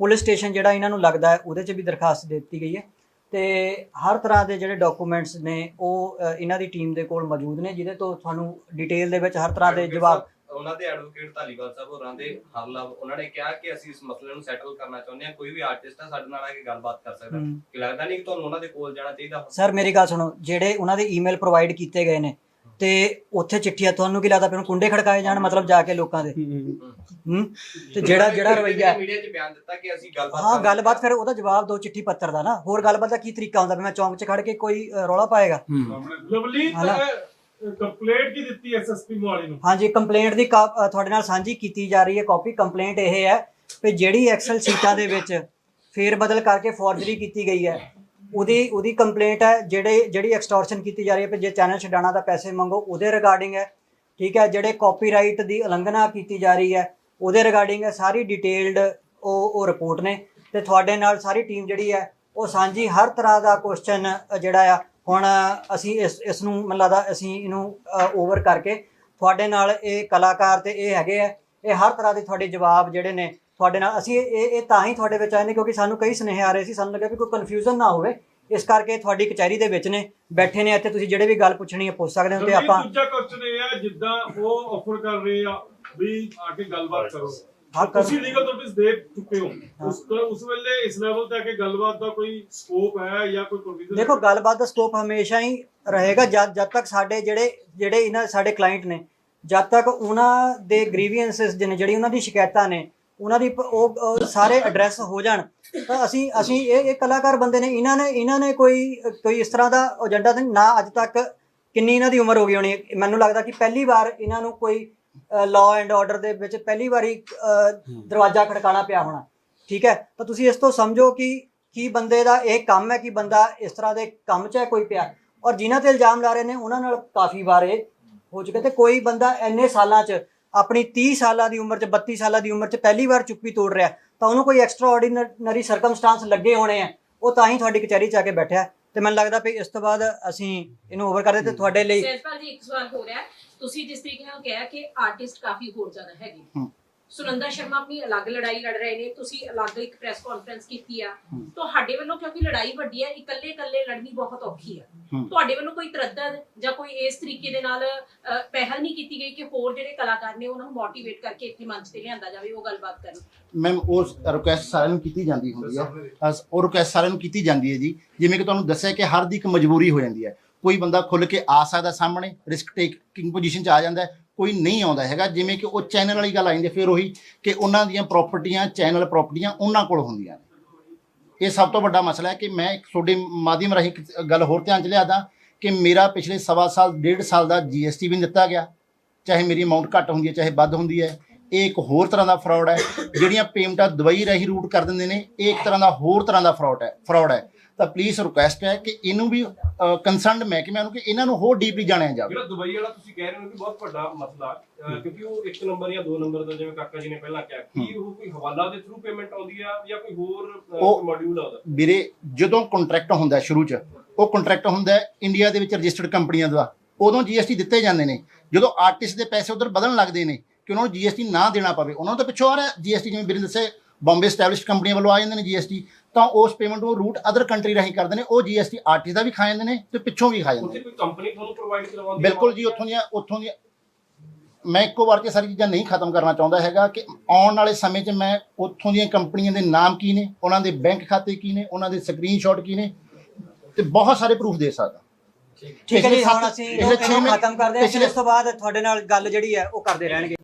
ਪੁਲਿਸ ਸਟੇਸ਼ਨ ਜਿਹੜਾ ਇਹਨਾਂ ਨੂੰ ਲੱਗਦਾ ਹੈ ਉਹਦੇ 'ਚ ਵੀ ਦਰਖਾਸਤ ਦੇ ਦਿੱਤੀ ਗਈ ਹੈ। ਤੇ ਹਰ ਤਰ੍ਹਾਂ ਦੇ ਜਿਹੜੇ ਡਾਕੂਮੈਂਟਸ ਨੇ ਉਹ ਇਹਨਾਂ ਦੀ ਟੀਮ ਦੇ ਕੋਲ ਮੌਜੂਦ ਨੇ ਜਿਹਦੇ ਤੋਂ ਤੁਹਾਨੂੰ ਡਿਟੇਲ ਦੇ ਵਿੱਚ ਹਰ ਤਰ੍ਹਾਂ ਦੇ ਜਵਾਬ ਉਹਨਾਂ ਦੇ ਐਡਵੋਕੇਟ ਧਾਲੀਵਾਲ ਸਾਹਿਬ ਹੋਰਾਂ ਦੇ ਹਰਲਾ ਉਹਨਾਂ ਨੇ ਕਿਹਾ ਕਿ ਅਸੀਂ ਇਸ ਮਸਲੇ ਨੂੰ ਸੈਟਲ ਕਰਨਾ ਚਾਹੁੰਦੇ ਹਾਂ। ਕੋਈ ਵੀ ਆਰਟਿਸਟ ਆ ਸਾਡੇ ਨਾਲ ਆ ਕੇ ਗੱਲਬਾਤ ਕਰ ਸਕਦਾ। ਕਿ ਲੱਗਦਾ ਨਹੀਂ ਕਿ ਤੁਹਾਨੂੰ ਉਹਨਾਂ ਦੇ ਕੋਲ ਜਾਣਾ ਚਾਹੀਦਾ ਸਰ ਮੇਰੀ ਗੱਲ ਸੁਣੋ। ਜਿਹੜੇ ਉਹਨਾਂ ਦੇ ਈਮੇਲ ਪ੍ਰੋਵਾਈਡ ਕੀਤੇ ਗਏ ਨੇ ਤੇ ਉੱਥੇ ਚਿੱਠੀਆਂ ਤੁਹਾਨੂੰ ਕੀ ਲੱਗਦਾ ਪਿਆ ਕੁੰਡੇ ਖੜਕਾਏ ਜਾਣ ਮਤਲਬ ਜਾ ਕੇ ਲੋਕਾਂ ਦੇ? ਹੂੰ ਤੇ ਜਿਹੜਾ ਜਿਹੜਾ ਰਵਈਆ ਮੀਡੀਆ 'ਚ ਬਿਆਨ ਦਿੱਤਾ ਕਿ ਅਸੀਂ ਗੱਲਬਾਤ ਹਾਂ। ਗੱਲਬਾਤ ਫਿਰ ਉਹਦਾ ਜਵਾਬ ਦੋ ਚਿੱਠੀ ਪੱਤਰ ਦਾ ਨਾ। ਹੋਰ ਗੱਲਬਾਤ ਦਾ ਕੀ ਤਰੀਕਾ ਹੁੰਦਾ ਵੀ ਮੈਂ ਚੌਂਕ 'ਚ ਖੜ ਕੇ ਕੋਈ ਰੌਲਾ ਪਾਏਗਾ? ਲਵਲੀ? ਕੰਪਲੇਂਟ ਕੀ ਦਿੱਤੀ ਐਸਐਸਪੀ ਮੋਹਾਲੀ ਨੂੰ? ਹਾਂਜੀ ਕੰਪਲੇਂਟ ਦੀ ਕਾ- ਅ, ਤੁਹਾਡੇ ਨਾਲ ਸਾਂਝੀ ਕੀਤੀ ਜਾ ਰਹੀ ਹੈ ਕਾਪੀ ਕੰਪਲੇਂਟ ਇਹ ਹੈ ਕਿ ਜਿਹੜੀ ਐਕਸਲ ਸੀਟਾਂ ਦੇ ਵਿੱਚ ਫੇਰ ਬਦਲ ਕਰਕੇ ਫੋਰਜਰੀ ਕੀਤੀ ਗਈ ਹੈ ਉਹਦੀ ਉਹਦੀ ਕੰਪਲੇਂਟ ਹੈ ਜਿਹੜੇ ਜਿਹੜੀ ਐਕਸਟੋਰਸ਼ਨ ਕੀਤੀ ਜਾ ਰਹੀ ਹੈ ਕਿ ਜੇ ਚੈਨਲ ਛਡਾਣਾ ਤਾਂ ਪੈਸੇ ਮੰਗੋ ਉਹਦੇ ਰਿਗਾਰਡਿੰਗ ਹੈ। ਠੀਕ ਹੈ ਜਿਹੜੇ ਕਾਪੀਰਾਈਟ ਦੀ ਉਲੰਘਣਾ ਕੀਤੀ ਜਾ ਰਹੀ ਹੈ ਉਹਦੇ ਰਿਗਾਰਡਿੰਗ ਹੈ ਸਾਰੀ ਡਿਟੇਲਡ ਉਹ ਉਹ ਰਿਪੋਰਟ ਨੇ। ਤੇ ਤੁਹਾਡੇ ਨਾਲ ਸਾਰੀ ਟੀਮ ਜਿਹੜੀ ਹੈ ਉਹ ਸਾਂਝੀ ਹਰ ਤਰ੍ਹਾਂ ਦਾ ਕੁਐਸਚਨ ਜਿਹੜਾ ਆ ਹੁਣ ਅਸੀਂ ਇਸ ਇਸ ਨੂੰ ਮੈਨੂੰ ਲੱਗਦਾ ਅਸੀਂ ਇਹਨੂੰ ਓਵਰ ਕਰਕੇ ਤੁਹਾਡੇ ਨਾਲ ਇਹ ਕਲਾਕਾਰ ਤੇ ਇਹ ਹੈਗੇ ਆ ਇਹ ਹਰ ਤਰ੍ਹਾਂ ਦੇ ਤੁਹਾਡੇ ਜਵਾਬ ਜਿਹੜੇ ਨੇ ਤੁਹਾਡੇ ਨਾਲ ਅਸੀਂ ਇਹ ਇਹ ਤਾਂ ਹੀ ਤੁਹਾਡੇ ਵਿੱਚ ਆਏ ਨੇ ਕਿਉਂਕਿ ਸਾਨੂੰ ਕਈ ਸੁਨੇਹੇ ਆ ਰਹੇ ਸੀ ਸਾਨੂੰ ਲੱਗਿਆ ਵੀ ਕੋਈ ਕਨਫਿਊਜ਼ਨ ਨਾ ਹੋਵੇ ਇਸ ਕਰਕੇ ਤੁਹਾਡੀ ਕਚਹਿਰੀ ਦੇ ਵਿੱਚ ਨੇ ਬੈਠੇ ਨੇ ਇੱਥੇ ਤੁਸੀਂ ਜਿਹੜੇ ਵੀ ਗੱਲ ਪੁੱਛਣੀ ਹੈ ਪੁੱਛ ਸਕਦੇ ਹੋ ਤੇ ਆਪਾਂ ਦੂਜਾ ਕੁਐਸਚਨ ਇਹ ਹੈ ਜਿੱਦਾਂ ਉਹ ਆਫਰ ਕਰ ਰਹੇ ਆ ਵੀ ਆ ਕੇ ਗੱਲਬਾਤ ਕਰੋ। ਹਾਂ, ਤੁਸੀਂ ਲੀਗਲ ਨੋਟਿਸ ਦੇ ਚੁੱਕੇ ਹੋ। ਉਸ ਉਸ ਵੇਲੇ ਇਸ ਲੈਵਲ ਤੇ ਆ ਕੇ ਗੱਲਬਾਤ ਦਾ ਕੋਈ ਸਕੋਪ ਹੈ ਜਾਂ ਕੋਈ ਪ੍ਰੋਵੀਜ਼ਨ ਦੇਖੋ ਗੱਲਬਾਤ ਦਾ ਸਕੋਪ ਹਮੇਸ਼ਾ ਹੀ ਰਹੇਗਾ ਜਦ ਜਦ ਤੱਕ ਸਾਡੇ ਜਿਹੜੇ ਜਿਹੜੇ ਇਹਨਾਂ ਸਾਡੇ ਕਲਾਇੰਟ ਨੇ ਜਦ ਤੱਕ ਉਹਨਾਂ ਦੇ ਗ੍ਰੀਵੀਐਂਸਸ ਜਿਹਨੇ ਜਿਹੜੀ ਉਹਨਾਂ ਦੀ ਸ਼ਿਕਾਇਤਾਂ ਨੇ ਉਹਨਾਂ ਦੀ ਉਹ ਸਾਰੇ ਐਡਰੈਸ ਹੋ ਜਾਣ ਤਾਂ ਅਸੀਂ ਅਸੀਂ ਇਹ ਇਹ ਕਲਾਕਾਰ ਬੰਦੇ ਨੇ ਇਹਨਾਂ ਨੇ ਇਹਨਾਂ ਨੇ ਕੋਈ ਕੋਈ ਇਸ ਤਰ੍ਹਾਂ ਦਾ ਏਜੰਡਾ ਨਾ ਅੱਜ ਤੱਕ ਕਿੰਨੀ ਇਹਨਾਂ ਦੀ ਉਮਰ ਹੋ ਗਈ ਹੋਣੀ। ਮੈਨੂੰ ਲੱਗਦਾ ਕਿ ਪਹਿਲੀ ਵਾਰ ਇਹਨਾਂ ਨੂੰ ਕੋਈ ਲਾਅ ਐਂਡ ਆਰਡਰ ਦੇ ਵਿੱਚ ਪਹਿਲੀ ਵਾਰੀ ਦਰਵਾਜ਼ਾ ਖੜਕਾਣਾ ਪਿਆ ਹੋਣਾ ਠੀਕ ਹੈ? ਤਾਂ ਤੁਸੀਂ ਇਸ ਤੋਂ ਸਮਝੋ ਕਿ ਕੀ ਬੰਦੇ ਦਾ ਇਹ ਕੰਮ ਹੈ ਕਿ ਬੰਦਾ ਇਸ ਤਰ੍ਹਾਂ ਦੇ ਕੰਮ 'ਚ ਹੈ ਕੋਈ ਪਿਆ। ਔਰ ਜਿਨ੍ਹਾਂ ਤੇ ਇਲਜ਼ਾਮ ਲਾ ਰਹੇ ਨੇ ਉਹਨਾਂ ਨਾਲ ਕਾਫੀ ਵਾਰ ਇਹ ਹੋ ਚੁੱਕੇ ਤੇ ਕੋਈ ਬੰਦਾ ਇੰਨੇ ਸਾਲਾਂ 'ਚ ਆਪਣੀ 30 ਸਾਲਾਂ ਦੀ ਉਮਰ 'ਚ 32 ਸਾਲਾਂ ਦੀ ਉਮਰ 'ਚ ਪਹਿਲੀ ਵਾਰ ਚੁੱਪੀ ਤੋੜ ਰਿਹਾ ਤਾਂ ਉਹਨੂੰ ਕੋਈ ਐਕਸਟਰਾ ਆਰਡੀਨਰੀ ਸਰਕਮਸਟੈਂਸ ਲੱਗੇ ਹੋਣੇ ਆ ਉਹ ਤਾਂ ਹੀ ਤੁਹਾਡੀ ਕਚਹਿਰੀ 'ਚ ਆ ਕੇ ਬੈਠਿਆ। ਤੇ ਮੈਨੂੰ ਲੱਗਦਾ ਵੀ ਇਸ ਤੋਂ ਬਾਅਦ ਅਸੀਂ ਇਹਨੂੰ ਓਵਰ ਕਰਦੇ ਤੇ ਤੁਹਾਡੇ ਲਈ ਸਹਿਜਪਾਲ ਜੀ ਇੱਕ ਸਵਾਲ ਹੋ ਰਿਹਾ। ਹੈ ਤੁਸੀਂ ਜਿਸ ਤਰੀਕੇ ਨਾਲ ਕਿਹਾ ਕਿ ਆਰਟਿਸਟ ਕਾਫੀ ਹੋਰ ਜ਼ਿਆਦਾ ਹੈਗੇ। ਸੁਨੰਦਾ ਸ਼ਰਮਾ ਆਪਣੀ ਅਲੱਗ ਲੜਾਈ ਲੜ ਰਹੇ ਨੇ ਤੁਸੀਂ ਅਲੱਗ ਇੱਕ ਪ੍ਰੈਸ ਕਾਨਫਰੰਸ ਕੀਤੀ ਆ। ਤੁਹਾਡੇ ਵੱਲੋਂ ਕਿਉਂਕਿ ਲੜਾਈ ਵੱਡੀ ਹੈ ਇਕੱਲੇ ਇਕੱਲੇ ਲੜਨੀ ਬਹੁਤ ਔਖੀ ਹਮ। ਤੁਹਾਡੇ ਵੱਲੋਂ ਕੋਈ ਤਰੱਦਦ ਜਾਂ ਕੋਈ ਇਸ ਤਰੀਕੇ ਦੇ ਨਾਲ ਪਹਿਲ ਨਹੀਂ ਕੀਤੀ ਗਈ ਕਿ ਹੋਰ ਜਿਹੜੇ ਕਲਾਕਾਰ ਨੇ ਉਹਨਾਂ ਨੂੰ ਮੋਟੀਵੇਟ ਕਰਕੇ ਇੱਥੇ ਮੰਚ ਤੇ ਲਿਆਂਦਾ ਜਾਵੇ ਉਹ ਗੱਲਬਾਤ ਕਰਨ? ਮੈਮ ਉਸ ਰਿਕੁਐਸਟ ਸਾਰਿਆਂ ਨੂੰ ਕੀਤੀ ਜਾਂਦੀ ਹੁੰਦੀ ਅਸ- ਉਹ ਰਿਕੁਐਸਟ ਸਾਰਿਆਂ ਨੂੰ ਕੀਤੀ ਜਾਂਦੀ ਹੈ ਜੀ। ਜਿਵੇਂ ਕਿ ਤੁਹਾਨੂੰ ਦੱਸਿਆ ਕਿ ਹਰ ਦੀ ਇੱਕ ਮਜਬੂਰੀ ਹੋ ਜਾਂਦੀ ਹੈ। ਕੋਈ ਬੰਦਾ ਖੁੱਲ ਕੇ ਆ ਸਕਦਾ ਸਾਹਮਣੇ ਰਿਸਕ ਟੇਕਿੰਗ ਪੋਜੀਸ਼ਨ 'ਚ ਆ ਜਾਂਦਾ ਕੋਈ ਨਹੀਂ ਆਉਂਦਾ ਹੈਗਾ। ਜਿਵੇਂ ਕਿ ਉਹ ਚੈਨਲ ਵਾਲੀ ਗੱਲ ਆ ਜਾਂਦੀ ਫਿਰ ਉਹੀ ਕਿ ਉਹਨਾਂ ਦੀਆਂ ਪ੍ਰਾਪਰਟੀਆਂ ਚੈਨਲ ਪ੍ਰਾਪਰਟੀਆਂ ਉਹਨਾਂ ਕੋਲ ਹੁੰਦੀਆਂ ਨੇ। ਇਹ ਸਭ ਤੋਂ ਵੱਡਾ ਮਸਲਾ ਹੈ ਕਿ ਮੈਂ ਇੱਕ ਤੁਹਾਡੇ ਮਾਧਿਅਮ ਰਾਹੀਂ ਇੱਕ ਗੱਲ ਹੋਰ ਧਿਆਨ 'ਚ ਲਿਆਦਾ ਕਿ ਮੇਰਾ ਪਿਛਲੇ ਸਵਾ ਸਾਲ, ਡੇਢ ਸਾਲ ਦਾ ਜੀਐਸਟੀ ਵੀ ਦਿੱਤਾ ਗਿਆ। ਚਾਹੇ ਮੇਰੀ ਅਮਾਉਂਟ ਘੱਟ ਹੁੰਦੀ ਹੈ, ਚਾਹੇ ਵੱਧ ਹੁੰਦੀ ਹੈ। ਇਹ ਇੱਕ ਹੋਰ ਤਰ੍ਹਾਂ ਦਾ ਫਰਾਡ ਹੈ, ਜਿਹੜੀਆਂ ਪੇਮੈਂਟਾਂ ਦਵਾਈ ਰਾਹੀਂ ਰੂਟ ਕਰ ਦਿੰਦੇ ਨੇ, ਇਹ ਇੱਕ ਤਰ੍ਹਾਂ ਦਾ ਹੋਰ ਤਰ੍ਹਾਂ ਦਾ ਫਰਾਡ ਹੈ ਫਰਾਡ ਹੈ। ਤਾਂ ਪਲੀਜ਼ ਰਿਕੁਐਸਟ ਹੈ ਕਿ ਇਹਨੂੰ ਵੀ ਕੰਸਰਨਡ ਮਹਿਕਮਿਆਂ ਨੂੰ ਕਿ ਇਹਨਾਂ ਨੂੰ ਹੋਰ ਡੀਪਲੀ ਜਾਣਿਆ ਜਾਵੇ। ਜਿਹੜਾ ਦੁਬਈ ਵਾਲਾ ਤੁਸੀਂ ਕਹਿ ਰਹੇ ਹੋ ਕਿ ਬਹੁਤ ਵੱਡਾ ਮਸਲਾ ਕਿਉਂਕਿ ਉਹ ਇੱਕ ਨੰਬਰ ਜਾਂ ਦੋ ਨੰਬਰ ਦਾ ਜਿਵੇਂ ਕਾਕਾ ਜੀ ਨੇ ਪਹਿਲਾਂ ਕਿਹਾ ਕੀ ਉਹ ਕੋਈ ਹਵਾਲਾ ਦੇ ਥਰੂ ਪੇਮੈਂਟ ਆਉਂਦੀ ਆ ਜਾਂ ਕੋਈ ਹੋਰ ਮੋਡਿਊਲ ਆ ਉਹਦਾ? ਵੀਰੇ ਜਦੋਂ ਕੰਟਰੈਕਟ ਹੁੰਦਾ ਸ਼ੁਰੂ 'ਚ ਉਹ ਕੰਟਰੈਕਟ ਹੁੰਦਾ ਇੰਡੀਆ ਦੇ ਵਿੱਚ ਰਜਿਸਟਰਡ ਕੰਪਨੀਆਂ ਦਾ। ਉਦੋਂ ਜੀਐਸਟੀ ਦਿੱਤੇ ਜਾਂਦੇ ਨੇ। ਜਦੋਂ ਆਰਟਿਸਟ ਦੇ ਪੈਸੇ ਉਧਰ ਵਧਣ ਲੱਗਦੇ ਨੇ ਕਿ ਉਹਨਾਂ ਨੂੰ ਜੀਐਸਟੀ ਨਾ ਦੇਣਾ ਪਵੇ ਉਹਨਾਂ ਨੂੰ ਤਾਂ ਪਿੱਛੋਂ ਆ ਰਿਹਾ। ਜੀਐਸਟੀ ਜਿਵੇਂ ਵੀਰੇ ਨੇ ਦੱਸਿਆ ਬੰਬੇ ਸਟੈਬਲਿਸ਼ਡ ਕੰਪਨੀਆਂ ਵੱਲੋਂ ਆ ਜਾਂਦੇ ਨੇ ਜੀਐਸਟੀ ਤਾਂ ਉਸ ਪੇਮੈਂਟ ਨੂੰ ਰੂਟ ਅਦਰ ਕੰਟਰੀ ਰਾਹੀਂ ਕਰਦੇ ਨੇ ਉਹ ਜੀਐਸਟੀ ਆਰਟਿਸਟ ਦਾ ਵੀ ਖਾ ਜਾਂਦੇ ਨੇ ਤੇ ਪਿੱਛੋਂ ਵੀ ਖਾ ਜਾਂਦੇ ਨੇ। ਕੋਈ ਕੰਪਨੀ ਤੁਹਾਨੂੰ ਪ੍ਰੋਵਾਈਡ ਕਰਵਾਉਂਦੀ? ਬਿਲਕੁਲ ਜੀ ਉੱਥੋਂ ਦੀਆਂ ਉੱਥੋਂ ਦੀਆਂ ਮੈਂ ਇੱਕੋ ਵਾਰ 'ਚ ਸਾਰੀ ਚੀਜ਼ਾਂ ਨਹੀਂ ਖਤਮ ਕਰਨਾ ਚਾਹੁੰਦਾ ਹੈਗਾ ਕਿ ਆਉਣ ਵਾਲੇ ਸਮੇਂ 'ਚ ਮੈਂ ਉੱਥੋਂ ਦੀਆਂ ਕੰਪਨੀਆਂ ਦੇ ਨਾਮ ਕੀ ਨੇ ਉਹਨਾਂ ਦੇ ਬੈਂਕ ਖਾਤੇ ਕੀ ਨੇ ਉਹਨਾਂ ਦੇ ਸਕਰੀਨਸ਼ਾਟ ਕੀ ਨੇ ਤੇ ਬਹੁਤ ਸਾਰੇ ਪ੍ਰੂਫ ਦੇ ਸਕਦਾ। ਠੀਕ ਹੈ ਜੀ ਹੁਣ ਅਸੀਂ ਇਹਨੂੰ ਖਤਮ ਕਰਦੇ ਹਾਂ ਇਸ ਤੋਂ ਬਾਅਦ ਤੁਹਾਡੇ ਨਾਲ ਗੱਲ ਜਿਹੜੀ ਹੈ ਉਹ ਕਰਦੇ ਰਹਿਣਗੇ।